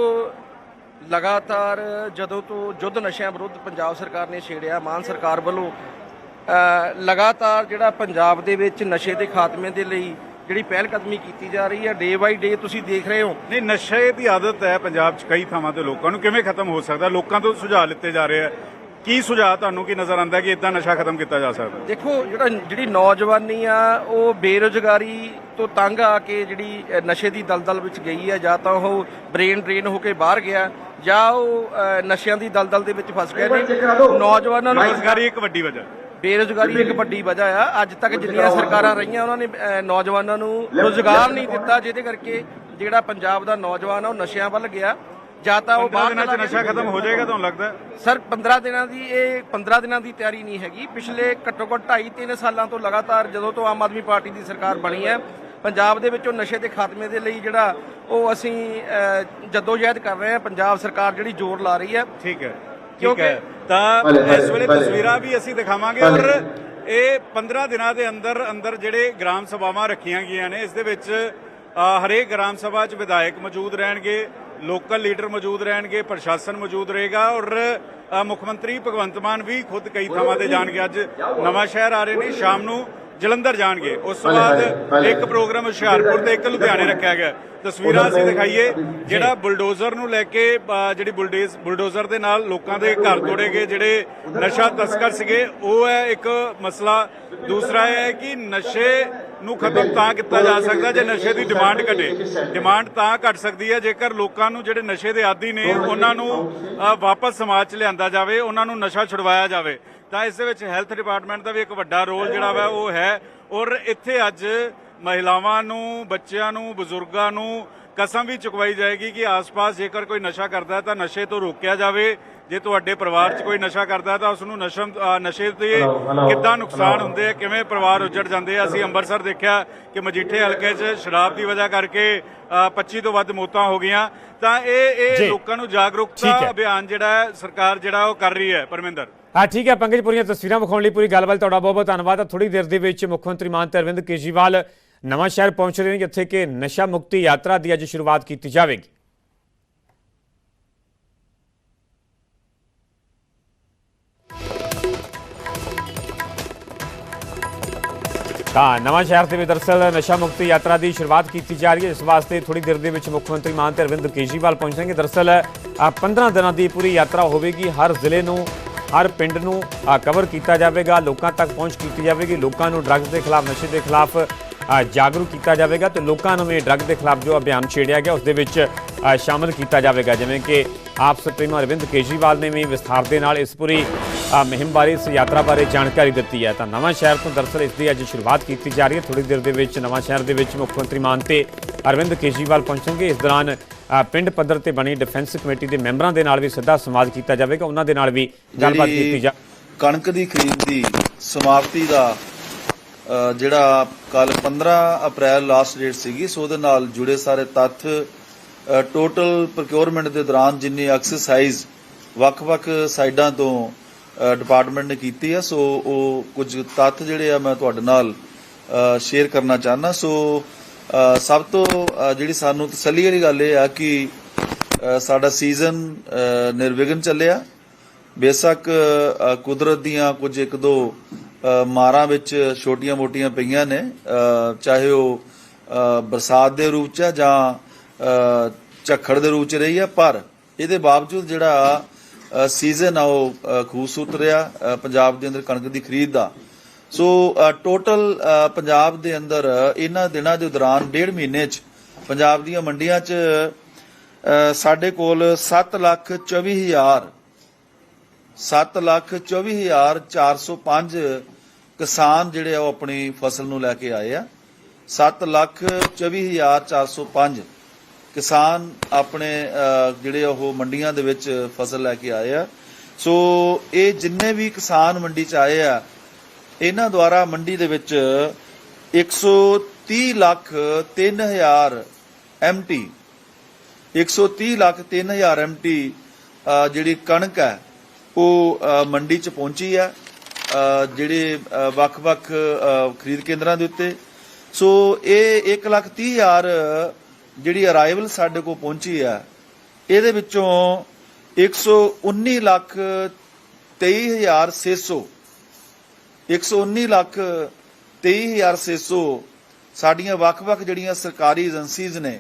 ਲਗਾਤਾਰ ਜਦੋਂ ਤੋਂ ਯੁੱਧ ਨਸ਼ਿਆਂ ਵਿਰੁੱਧ ਪੰਜਾਬ ਸਰਕਾਰ ਨੇ ਛੇੜਿਆ, ਮਾਨ ਸਰਕਾਰ ਵੱਲੋਂ ਲਗਾਤਾਰ ਜਿਹੜਾ ਪੰਜਾਬ ਦੇ ਵਿੱਚ ਨਸ਼ੇ ਦੇ ਖਾਤਮੇ ਦੇ ਲਈ ਜਿਹੜੀ ਪਹਿਲ ਕਦਮੀ ਕੀਤੀ ਜਾ ਰਹੀ ਹੈ ਡੇ ਬਾਈ ਡੇ ਤੁਸੀਂ ਦੇਖ ਰਹੇ ਹੋ। ਨਹੀਂ, ਨਸ਼ੇ ਦੀ ਆਦਤ ਹੈ ਪੰਜਾਬ 'ਚ ਕਈ ਥਾਵਾਂ ਤੇ ਲੋਕਾਂ ਨੂੰ ਕਿਵੇਂ ਖਤਮ ਹੋ ਸਕਦਾ? ਲੋਕਾਂ ਤੋਂ ਸੁਝਾਅ ਲਿੱਤੇ ਜਾ ਰਹੇ ਆ। ਕੀ ਸੁਝਾਅ ਤੁਹਾਨੂੰ ਕੀ ਨਜ਼ਰ ਆਉਂਦਾ ਕਿ ਇਦਾਂ ਨਸ਼ਾ ਖਤਮ ਕੀਤਾ ਜਾ ਸਕਦਾ? ਦੇਖੋ ਜਿਹੜਾ ਜਿਹੜੀ ਨੌਜਵਾਨੀ ਆ ਉਹ ਬੇਰੁਜ਼ਗਾਰੀ ਤੋਂ ਤੰਗ ਆ ਕੇ ਜਿਹੜੀ ਨਸ਼ੇ ਦੀ ਦਲਦਲ ਵਿੱਚ ਗਈ ਹੈ ਜਾਂ ਤਾਂ ਉਹ ਬ੍ਰੇਨ ਡਰੇਨ ਹੋ ਕੇ ਬਾਹਰ ਗਿਆ ਜਾਂ ਉਹ ਨਸ਼ਿਆਂ ਦੀ ਦਲਦਲ ਦੇ ਵਿੱਚ ਫਸ ਗਏ ਨੇ ਨੌਜਵਾਨਾਂ ਨੂੰ ਬੇਰੁਜ਼ਗਾਰੀ ਇੱਕ ਵੱਡੀ ਵਜ੍ਹਾ। ਬੇਰੁਜ਼ਗਾਰੀ ਇੱਕ ਵੱਡੀ ਵਜ੍ਹਾ ਆ। ਅੱਜ ਤੱਕ ਜਿੰਨੀਆਂ ਸਰਕਾਰਾਂ ਰਹੀਆਂ ਉਹਨਾਂ ਨੇ ਨੌਜਵਾਨਾਂ ਨੂੰ ਰੁਜ਼ਗਾਰ ਨਹੀਂ ਦਿੱਤਾ ਜਿਹਦੇ ਕਰਕੇ ਜਿਹੜਾ ਪੰਜਾਬ ਦਾ ਨੌਜਵਾਨ ਆ ਉਹ ਨਸ਼ਿਆਂ ਵੱਲ ਗਿਆ। ਜਾਂ ਤਾਂ ਉਹ 15 ਬਾਹਰ ਦਿਨਾਂ 'ਚ ਨਸ਼ਾ। ਖਤਮ ਹੋ ਜਾਏਗਾ ਤੁਹਾਨੂੰ ਲੱਗਦਾ? ਸਰ 15 ਦਿਨਾਂ ਦੀ ਇਹ 15 ਦਿਨਾਂ ਦੀ ਤਿਆਰੀ ਨਹੀਂ ਹੈਗੀ। ਪਿਛਲੇ ਘੱਟੋ ਘੱਟ 2.5 3 ਸਾਲਾਂ ਤੋਂ ਲਗਾਤਾਰ ਜਦੋਂ ਤੋਂ ਆਮ ਆਦਮੀ ਪਾਰਟੀ ਦੀ ਸਰਕਾਰ ਬਣੀ ਹੈ ਪੰਜਾਬ ਦੇ ਵਿੱਚੋਂ ਨਸ਼ੇ ਦੇ ਖਾਤਮੇ ਦੇ ਲਈ ਜਿਹੜਾ ਉਹ ਅਸੀਂ ਜੱਦੋਜਹਿਦ ਕਰ ਰਹੇ ਹਾਂ। ਪੰਜਾਬ ਸਰਕਾਰ ਜਿਹੜੀ ਜ਼ੋਰ ਲਾ ਰਹੀ ਹੈ। ਠੀਕ ਹੈ ਠੀਕ ਕਿਉਂਕਿ- ਹੈ। ਤਾਂ ਇਸ ਵੇਲੇ ਤਸਵੀਰਾਂ ਵੀ ਅਸੀਂ ਦਿਖਾਵਾਂਗੇ ਔਰ ਇਹ 15 ਦਿਨਾਂ ਦੇ ਅੰਦਰ ਅੰਦਰ ਜਿਹੜੇ ਗ੍ਰਾਮ ਸਭਾਵਾਂ ਰੱਖੀਆਂ ਗਈਆਂ ਨੇ ਇਸ ਦੇ ਵਿੱਚ ਹਰੇਕ ਗ੍ਰਾਮ ਸਭਾ 'ਚ ਵਿਧਾਇਕ ਮੌਜੂਦ ਰਹਿਣਗੇ। ਲੋਕਲ ਲੀਡਰ ਮੌਜੂਦ ਰਹਿਣਗੇ ਪ੍ਰਸ਼ਾਸਨ ਮੌਜੂਦ ਰਹੇਗਾ ਔਰ ਮੁੱਖ ਮੰਤਰੀ ਭਗਵੰਤ ਮਾਨ ਵੀ ਖੁਦ ਕਈ ਥਾਵਾਂ ਤੇ ਜਾਣਗੇ। ਅੱਜ ਨਵਾਂ ਸ਼ਹਿਰ ਆ ਰਹੇ ਨੇ ਸ਼ਾਮ ਨੂੰ ਜਲੰਧਰ ਜਾਣਗੇ। ਉਸ ਤੋਂ ਬਾਅਦ ਇੱਕ ਪ੍ਰੋਗਰਾਮ ਹੁਸ਼ਿਆਰਪੁਰ ਤੇ ਇੱਕ ਲੁਧਿਆਣੇ ਰੱਖਿਆ ਗਿਆ। ਤਸਵੀਰਾਂ ਅਸੀਂ ਦਿਖਾਈਏ ਜਿਹੜਾ ਬੁਲਡੋਜ਼ਰ ਨੂੰ ਲੈ ਕੇ ਜਿਹੜੀ ਬੁਲਡੇਜ਼ ਬੁਲਡੋਜ਼ਰ ਦੇ ਨਾਲ ਲੋਕਾਂ ਦੇ ਘਰ ਤੋੜੇ ਗਏ ਜਿਹੜੇ ਨਸ਼ਾ ਤਸਕਰ ਸੀਗੇ ਉਹ ਹੈ ਇੱਕ ਮਸਲਾ। ਦੂਸਰਾ ਇਹ ਹੈ ਕਿ ਨਸ਼ੇ ਨੂੰ ਖਤਮ ਤਾਂ ਕੀਤਾ ਜਾ ਸਕਦਾ ਜੇ ਨਸ਼ੇ ਦੀ ਡਿਮਾਂਡ ਘਟੇ। ਡਿਮਾਂਡ ਤਾਂ ਘਟ ਸਕਦੀ ਹੈ ਜੇਕਰ ਲੋਕਾਂ ਨੂੰ ਜਿਹੜੇ ਨਸ਼ੇ ਦੇ ਆਦੀ ਨੇ, ਉਹਨਾਂ ਨੂੰ ਵਾਪਸ ਸਮਾਜ 'ਚ ਲਿਆਂਦਾ ਜਾਵੇ, ਉਹਨਾਂ ਨੂੰ ਨਸ਼ਾ ਛੁਡਵਾਇਆ ਜਾਵੇ। ਤਾਂ ਇਸ ਦੇ ਵਿੱਚ ਹੈਲਥ ਡਿਪਾਰਟਮੈਂਟ ਦਾ ਵੀ ਇੱਕ ਵੱਡਾ ਰੋਲ ਜਿਹੜਾ ਵਾ ਉਹ ਹੈ। ਔਰ ਇੱਥੇ ਅੱਜ ਮਹਿਲਾਵਾਂ ਨੂੰ, ਬੱਚਿਆਂ ਨੂੰ, ਬਜ਼ੁਰਗਾਂ ਨੂੰ ਕਸਮ ਵੀ ਚੁਕਵਾਈ ਜਾਏਗੀ ਕਿ ਆਸ-ਪਾਸ ਜੇਕਰ ਕੋਈ ਨਸ਼ਾ ਕਰਦਾ ਹੈ ਤਾਂ ਨਸ਼ੇ ਤੋਂ ਰੋਕਿਆ ਜਾਵੇ। ਜੇ ਤੁਹਾਡੇ ਪਰਿਵਾਰ 'ਚ ਕੋਈ ਨਸ਼ਾ ਕਰਦਾ ਤਾਂ ਉਸ ਨੂੰ ਨਸ਼ੇ ਦੇ ਕਿੱਦਾਂ ਨੁਕਸਾਨ ਹੁੰਦੇ ਆ? ਕਿਵੇਂ ਪਰਿਵਾਰ ਉੱਜੜ ਜਾਂਦੇ ਆ? ਅਸੀਂ ਅੰਮ੍ਰਿਤਸਰ ਦੇਖਿਆ ਕਿ ਮਜੀਠੇ ਹਲਕੇ 'ਚ ਸ਼ਰਾਬ ਦੀ ਵਜ੍ਹਾ ਕਰਕੇ ਅ, 25 ਤੋਂ ਵੱਧ ਮੌਤਾਂ ਹੋ ਗਈਆਂ। ਤਾਂ ਇਹ। ਇਹ ਲੋਕਾਂ ਨੂੰ ਜਾਗਰੂਕਤਾ। ਅਭਿਆਨ ਜਿਹੜਾ ਹੈ ਸਰਕਾਰ ਜਿਹੜਾ ਉਹ ਕਰ ਰਹੀ ਹੈ ਪਰਮਿੰਦਰ। ਹਾਂ ਠੀਕ ਹੈ। ਪੰਕਜ ਪੂਰੀਆਂ ਤਸਵੀਰਾਂ ਵਿਖਾਉਣ ਲਈ ਪੂਰੀ ਗੱਲਬਾਤ ਤੁਹਾਡਾ ਬਹੁਤ ਬਹੁਤ ਧੰਨਵਾਦ। ਥੋੜੀ ਦੇਰ ਦੇ ਵਿੱਚ ਮੁੱਖ ਮੰਤਰੀ ਮਾਨ ਤੇ ਅਰਵਿੰਦ ਕੇਜਰੀਵਾਲ ਨਵਾਂ ਸ਼ਹਿਰ ਪਹੁੰਚ ਰਹੇ ਨੇ ਜਿੱਥੇ ਕਿ ਨਸ਼ਾ ਮੁਕਤੀ ਯਾਤਰਾ ਦੀ ਅੱਜ ਸ਼ੁਰੂਆਤ ਕੀਤੀ ਜਾਵੇਗੀ। ਤਾਂ ਨਵਾਂ ਸ਼ਹਿਰ ਦੇ ਵਿੱਚ ਦਰਸਲ ਨਸ਼ਾ ਮੁਕਤੀ ਯਾਤਰਾ ਦੀ ਸ਼ੁਰੂਆਤ ਕੀਤੀ ਜਾ ਰਹੀ ਹੈ ਇਸ ਵਾਸਤੇ ਥੋੜੀ ਦੇਰ ਦੇ ਵਿੱਚ ਮੁੱਖ ਮੰਤਰੀ ਮਾਨ ਤੇ ਅਰਵਿੰਦ ਕੇਜਰੀਵਾਲ ਪਹੁੰਚਣਗੇ। ਦਰਸਲ ਆਹ 15 ਦਿਨਾਂ ਦੀ ਪੂਰੀ ਯਾਤਰਾ ਹੋਵੇਗੀ। ਹਰ ਜ਼ਿਲ੍ਹੇ ਨੂੰ ਹਰ ਪਿੰਡ ਨੂੰ ਕਵਰ ਕੀਤਾ ਜਾਵੇਗਾ। ਲੋਕਾਂ ਤੱਕ ਪਹੁੰਚ ਕੀਤੀ ਜਾਵੇਗੀ। ਲੋਕਾਂ ਨੂੰ ਡਰੱਗਸ ਦੇ ਖਿਲਾਫ ਨਸ਼ੇ ਦੇ ਖਿਲਾਫ ਜਾਗਰੂਕ ਕੀਤਾ ਜਾਵੇਗਾ ਤੇ ਲੋਕਾਂ ਨੂੰ ਵੀ ਡਰੱਗ ਦੇ ਖਿਲਾਫ ਜੋ ਅਭਿਆਨ ਛੇੜਿਆ ਗਿਆ ਉਸ ਦੇ ਵਿੱਚ ਅ, ਸ਼ਾਮਲ ਕੀਤਾ ਜਾਵੇਗਾ। ਜਿਵੇਂ ਕਿ ਆਪ ਸੁਪਰੀਮੋ ਅਰਵਿੰਦ ਕੇਜਰੀਵਾਲ ਨੇ ਵੀ ਵਿਸਥਾਰ ਦੇ ਨਾਲ ਇਸ ਪੂਰੀ ਮੁਹਿੰਮ ਬਾਰੇ ਇਸ ਯਾਤਰਾ ਬਾਰੇ ਜਾਣਕਾਰੀ ਦਿੱਤੀ ਹੈ। ਤਾਂ ਨਵਾਂ ਸ਼ਹਿਰ ਤੋਂ ਦਰਸਲ ਇਸ ਦੀ ਅੱਜ ਸ਼ੁਰੂਆਤ ਕੀਤੀ ਜਾ ਰਹੀ ਹੈ। ਥੋੜੀ ਦੇਰ ਦੇ ਵਿੱਚ ਨਵਾਂ ਸ਼ਹਿਰ ਦੇ ਵਿੱਚ ਮੁੱਖ ਮੰਤਰੀ ਮਾਨ ਤੇ ਅਰਵਿੰਦ ਕੇਜਰੀਵਾਲ ਪਹੁੰਚਣਗੇ। ਇਸ ਦੌਰਾਨ ਪਿੰਡ ਪੱਧਰ ਤੇ ਬਣੀ ਡਿਫੈਂਸ ਕਮੇਟੀ ਦੇ ਮੈਂਬਰਾਂ ਦੇ ਨਾਲ ਵੀ ਸਿੱਧਾ ਸੰਵਾਦ ਕੀਤਾ ਜਾਵੇਗਾ। ਉਹਨਾਂ ਦੇ ਨਾਲ ਵੀ ਗੱਲਬਾਤ ਕੀਤੀ ਜਾ ਕਣਕ ਦੀ ਖਰੀਦ ਦੀ ਸਮਾਪਤੀ ਦਾ ਜਿਹੜਾ ਕੱਲ 15 ਅਪ੍ਰੈਲ ਲਾਸਟ ਡੇਟ ਸੀਗੀ ਸੋ ਉਹਦੇ ਨਾਲ ਜੁੜੇ ਸਾਰੇ ਤੱਥ ਟੋਟਲ ਪ੍ਰੋਕਿਉਰਮੈਂਟ ਦੇ ਦੌਰਾਨ ਜਿੰਨੀ ਐਕਸਰਸਾਈਜ਼ ਵੱਖ-ਵੱਖ ਸਾਈਡਾਂ ਤੋਂ ਡਿਪਾਰਟਮੈਂਟ ਨੇ ਕੀਤੀ ਆ, ਸੋ ਉਹ ਕੁਝ ਤੱਥ ਜਿਹੜੇ ਆ ਮੈਂ ਤੁਹਾਡੇ ਨਾਲ ਸ਼ੇਅਰ ਕਰਨਾ ਚਾਹਨਾ ਸੋ ਸਭ ਤੋਂ ਜਿਹੜੀ ਸਾਨੂੰ ਤਸੱਲੀ ਵਾਲੀ ਗੱਲ ਇਹ ਆ ਕਿ ਸਾਡਾ ਸੀਜ਼ਨ ਨਿਰਵਿਘਨ ਚੱਲਿਆ। ਬੇਸ਼ੱਕ ਕੁਦਰਤ ਦੀਆਂ ਕੁਝ ਇੱਕ ਦੋ ਮਾਰਾਂ ਵਿੱਚ ਛੋਟੀਆਂ-ਮੋਟੀਆਂ ਪਈਆਂ ਨੇ। ਚਾਹੇ ਉਹ ਬਰਸਾਤ ਦੇ ਰੂਪ ਚ ਜਾਂ ਝੱਖੜ ਦੇ ਰੂਪ ਚ ਰਹੀ ਆ, ਪਰ ਇਹਦੇ ਬਾਵਜੂਦ ਜਿਹੜਾ ਸੀਜ਼ਨ ਆ ਉਹ ਖੂਬਸੂਰਤ ਰਿਹਾ ਪੰਜਾਬ ਦੇ ਅੰਦਰ ਕਣਕ ਦੀ ਖਰੀਦ ਦਾ। ਸੋ ਟੋਟਲ ਪੰਜਾਬ ਦੇ ਅੰਦਰ ਇਹਨਾਂ ਦਿਨਾਂ ਦੇ ਦੌਰਾਨ ਡੇਢ ਮਹੀਨੇ ਚ ਪੰਜਾਬ ਦੀਆਂ ਮੰਡੀਆਂ ਚ ਸਾਡੇ ਕੋਲ 7 ਲੱਖ 24 ਹਜ਼ਾਰ 7 ਲੱਖ 24 ਹਜ਼ਾਰ 405 ਕਿਸਾਨ ਜਿਹੜੇ ਆ ਉਹ ਆਪਣੀ ਫਸਲ ਨੂੰ ਲੈ ਕੇ ਆਏ ਆ। 7 ਲੱਖ 24 ਹਜ਼ਾਰ 405 ਕਿਸਾਨ ਆਪਣੇ ਜਿਹੜੇ ਉਹ ਮੰਡੀਆਂ ਦੇ ਵਿੱਚ ਫਸਲ ਲੈ ਕੇ ਆਏ ਆ। ਸੋ ਇਹ ਜਿੰਨੇ ਵੀ ਕਿਸਾਨ ਮੰਡੀ ਚ ਆਏ ਆ, ਇਹਨਾਂ ਦੁਆਰਾ ਮੰਡੀ ਦੇ ਵਿੱਚ 130 ਲੱਖ 3000 ਐਮਟੀ 130 ਲੱਖ 3000 ਐਮਟੀ ਜਿਹੜੀ ਕਣਕ ਹੈ, ਉਹ ਮੰਡੀ ਚ ਪਹੁੰਚੀ ਹੈ। ਜਿਹੜੇ ਵੱਖ-ਵੱਖ ਖਰੀਦ ਕੇਂਦਰਾਂ ਦੇ ਉੱਤੇ। ਸੋ ਇਹ 1 ਲੱਖ 30 ਹਜ਼ਾਰ ਜਿਹੜੀ ਅਰਾਈਵਲ ਸਾਡੇ ਕੋਲ ਪਹੁੰਚੀ ਹੈ ਇਹਦੇ ਵਿੱਚੋਂ 119 ਲੱਖ 23600 119 ਲੱਖ 23600 ਸਾਡੀਆਂ ਵੱਖ-ਵੱਖ ਜਿਹੜੀਆਂ ਸਰਕਾਰੀ ਏਜੰਸੀਜ਼ ਨੇ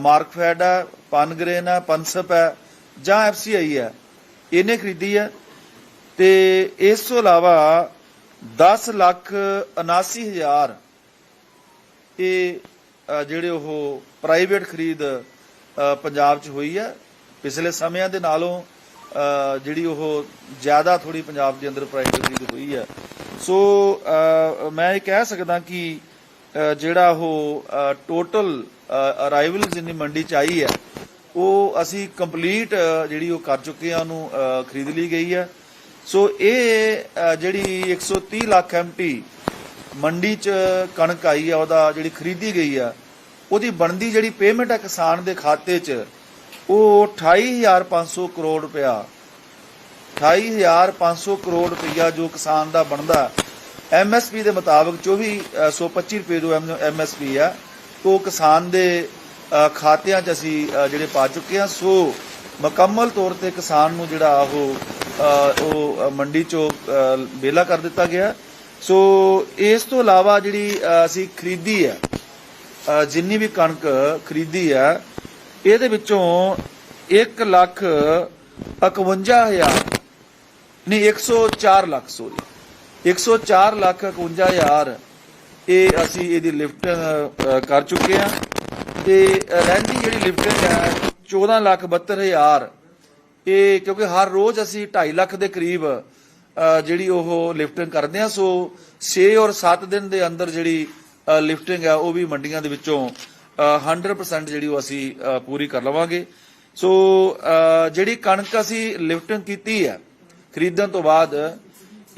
ਮਾਰਕਫੈਡ ਹੈ ਪਨਗ੍ਰੇਨ ਹੈ ਪਨਸਪ ਹੈ ਜਾਂ ਐਫਸੀਆਈ ਹੈ ਇਹਨੇ ਖਰੀਦੀ ਹੈ ਤੇ ਇਸ ਤੋਂ ਇਲਾਵਾ 10 ਲੱਖ 79 ਹਜ਼ਾਰ, ਇਹ ਜਿਹੜੇ ਉਹ ਪ੍ਰਾਈਵੇਟ ਖਰੀਦ ਪੰਜਾਬ 'ਚ ਹੋਈ ਹੈ ਪਿਛਲੇ ਸਮਿਆਂ ਦੇ ਨਾਲੋਂ ਜਿਹੜੀ ਉਹ ਜ਼ਿਆਦਾ ਥੋੜੀ ਪੰਜਾਬ ਦੇ ਅੰਦਰ ਪ੍ਰਾਈਵੇਟ ਖਰੀਦ ਹੋਈ ਹੈ ਸੋ ਮੈਂ ਇਹ ਕਹਿ ਸਕਦਾ ਕਿ ਜਿਹੜਾ ਉਹ ਟੋਟਲ ਅਰਾਈਵਲ ਜਿੰਨੀ ਮੰਡੀ 'ਚ ਆਈ ਹੈ ਉਹ ਅਸੀਂ ਕੰਪਲੀਟ ਜਿਹੜੀ ਉਹ ਕਰ ਚੁੱਕੇ ਆ ਉਹਨੂੰ ਖਰੀਦ ਲਈ ਗਈ ਹੈ ਸੋ ਇਹ ਅ, ਜਿਹੜੀ 130 ਲੱਖ ਐਮਟੀ ਮੰਡੀ 'ਚ ਕਣਕ ਆਈ ਆ ਉਹਦਾ ਜਿਹੜੀ ਖਰੀਦੀ ਗਈ ਆ ਉਹਦੀ ਬਣਦੀ ਜਿਹੜੀ ਪੇਮੈਂਟ ਆ ਕਿਸਾਨ ਦੇ ਖਾਤੇ 'ਚ ਉਹ 28500 ਕਰੋੜ ਰੁਪਇਆ। 28500 ਕਰੋੜ ਰੁਪਇਆ ਜੋ ਕਿਸਾਨ ਦਾ ਬਣਦਾ। ਐਮਐਸਪੀ ਦੇ ਮੁਤਾਬਕ 2425 ਰੁਪਏ ਜੋ ਐਮਐਸਪੀ ਆ ਉਹ ਕਿਸਾਨ ਦੇ ਖਾਤਿਆਂ 'ਚ ਅਸੀਂ ਜਿਹੜੇ ਪਾ ਚੁੱਕੇ ਆ। ਸੋ ਮੁਕੰਮਲ ਤੌਰ ਤੇ ਕਿਸਾਨ ਨੂੰ ਜਿਹੜਾ ਉਹ ਉਹ ਮੰਡੀ 'ਚੋਂ ਅ, ਵਿਹਲਾ ਕਰ ਦਿੱਤਾ ਗਿਆ। ਸੋ ਇਸ ਤੋਂ ਇਲਾਵਾ ਜਿਹੜੀ ਅਸੀਂ ਖਰੀਦੀ ਹੈ ਜਿੰਨੀ ਵੀ ਕਣਕ ਖਰੀਦੀ ਹੈ, ਇਹਦੇ ਵਿੱਚੋਂ 1 ਲੱਖ 51000 ਨਹੀਂ 104 ਲੱਖ ਸੋਰੀ 104 ਲੱਖ 51 ਹਜ਼ਾਰ ਇਹ ਅਸੀਂ ਇਹਦੀ ਲਿਫਟਿੰਗ ਕਰ ਚੁੱਕੇ ਹਾਂ। ਤੇ ਰਹਿੰਦੀ ਜਿਹੜੀ ਲਿਫਟਿੰਗ ਹੈ 14 ਲੱਖ 72 ਹਜ਼ਾਰ, ਇਹ ਕਿਉਂਕਿ ਹਰ ਰੋਜ਼ ਅਸੀਂ 2.5 ਲੱਖ ਦੇ ਕਰੀਬ ਜਿਹੜੀ ਉਹ ਲਿਫਟਿੰਗ ਕਰਦੇ ਆ ਸੋ 6 ਔਰ 7 ਦਿਨ ਦੇ ਅੰਦਰ ਜਿਹੜੀ ਲਿਫਟਿੰਗ ਹੈ ਉਹ ਵੀ ਮੰਡੀਆਂ ਦੇ ਵਿੱਚੋਂ ਅ, 100% ਜਿਹੜੀ ਉਹ ਅਸੀਂ ਪੂਰੀ ਕਰ ਲਵਾਂਗੇ। ਸੋ ਜਿਹੜੀ ਕਣਕ ਅਸੀਂ ਲਿਫਟਿੰਗ ਕੀਤੀ ਹੈ ਖਰੀਦਣ ਤੋਂ ਬਾਅਦ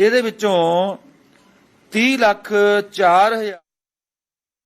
ਇਹਦੇ ਵਿੱਚੋਂ 30 ਲੱਖ 4000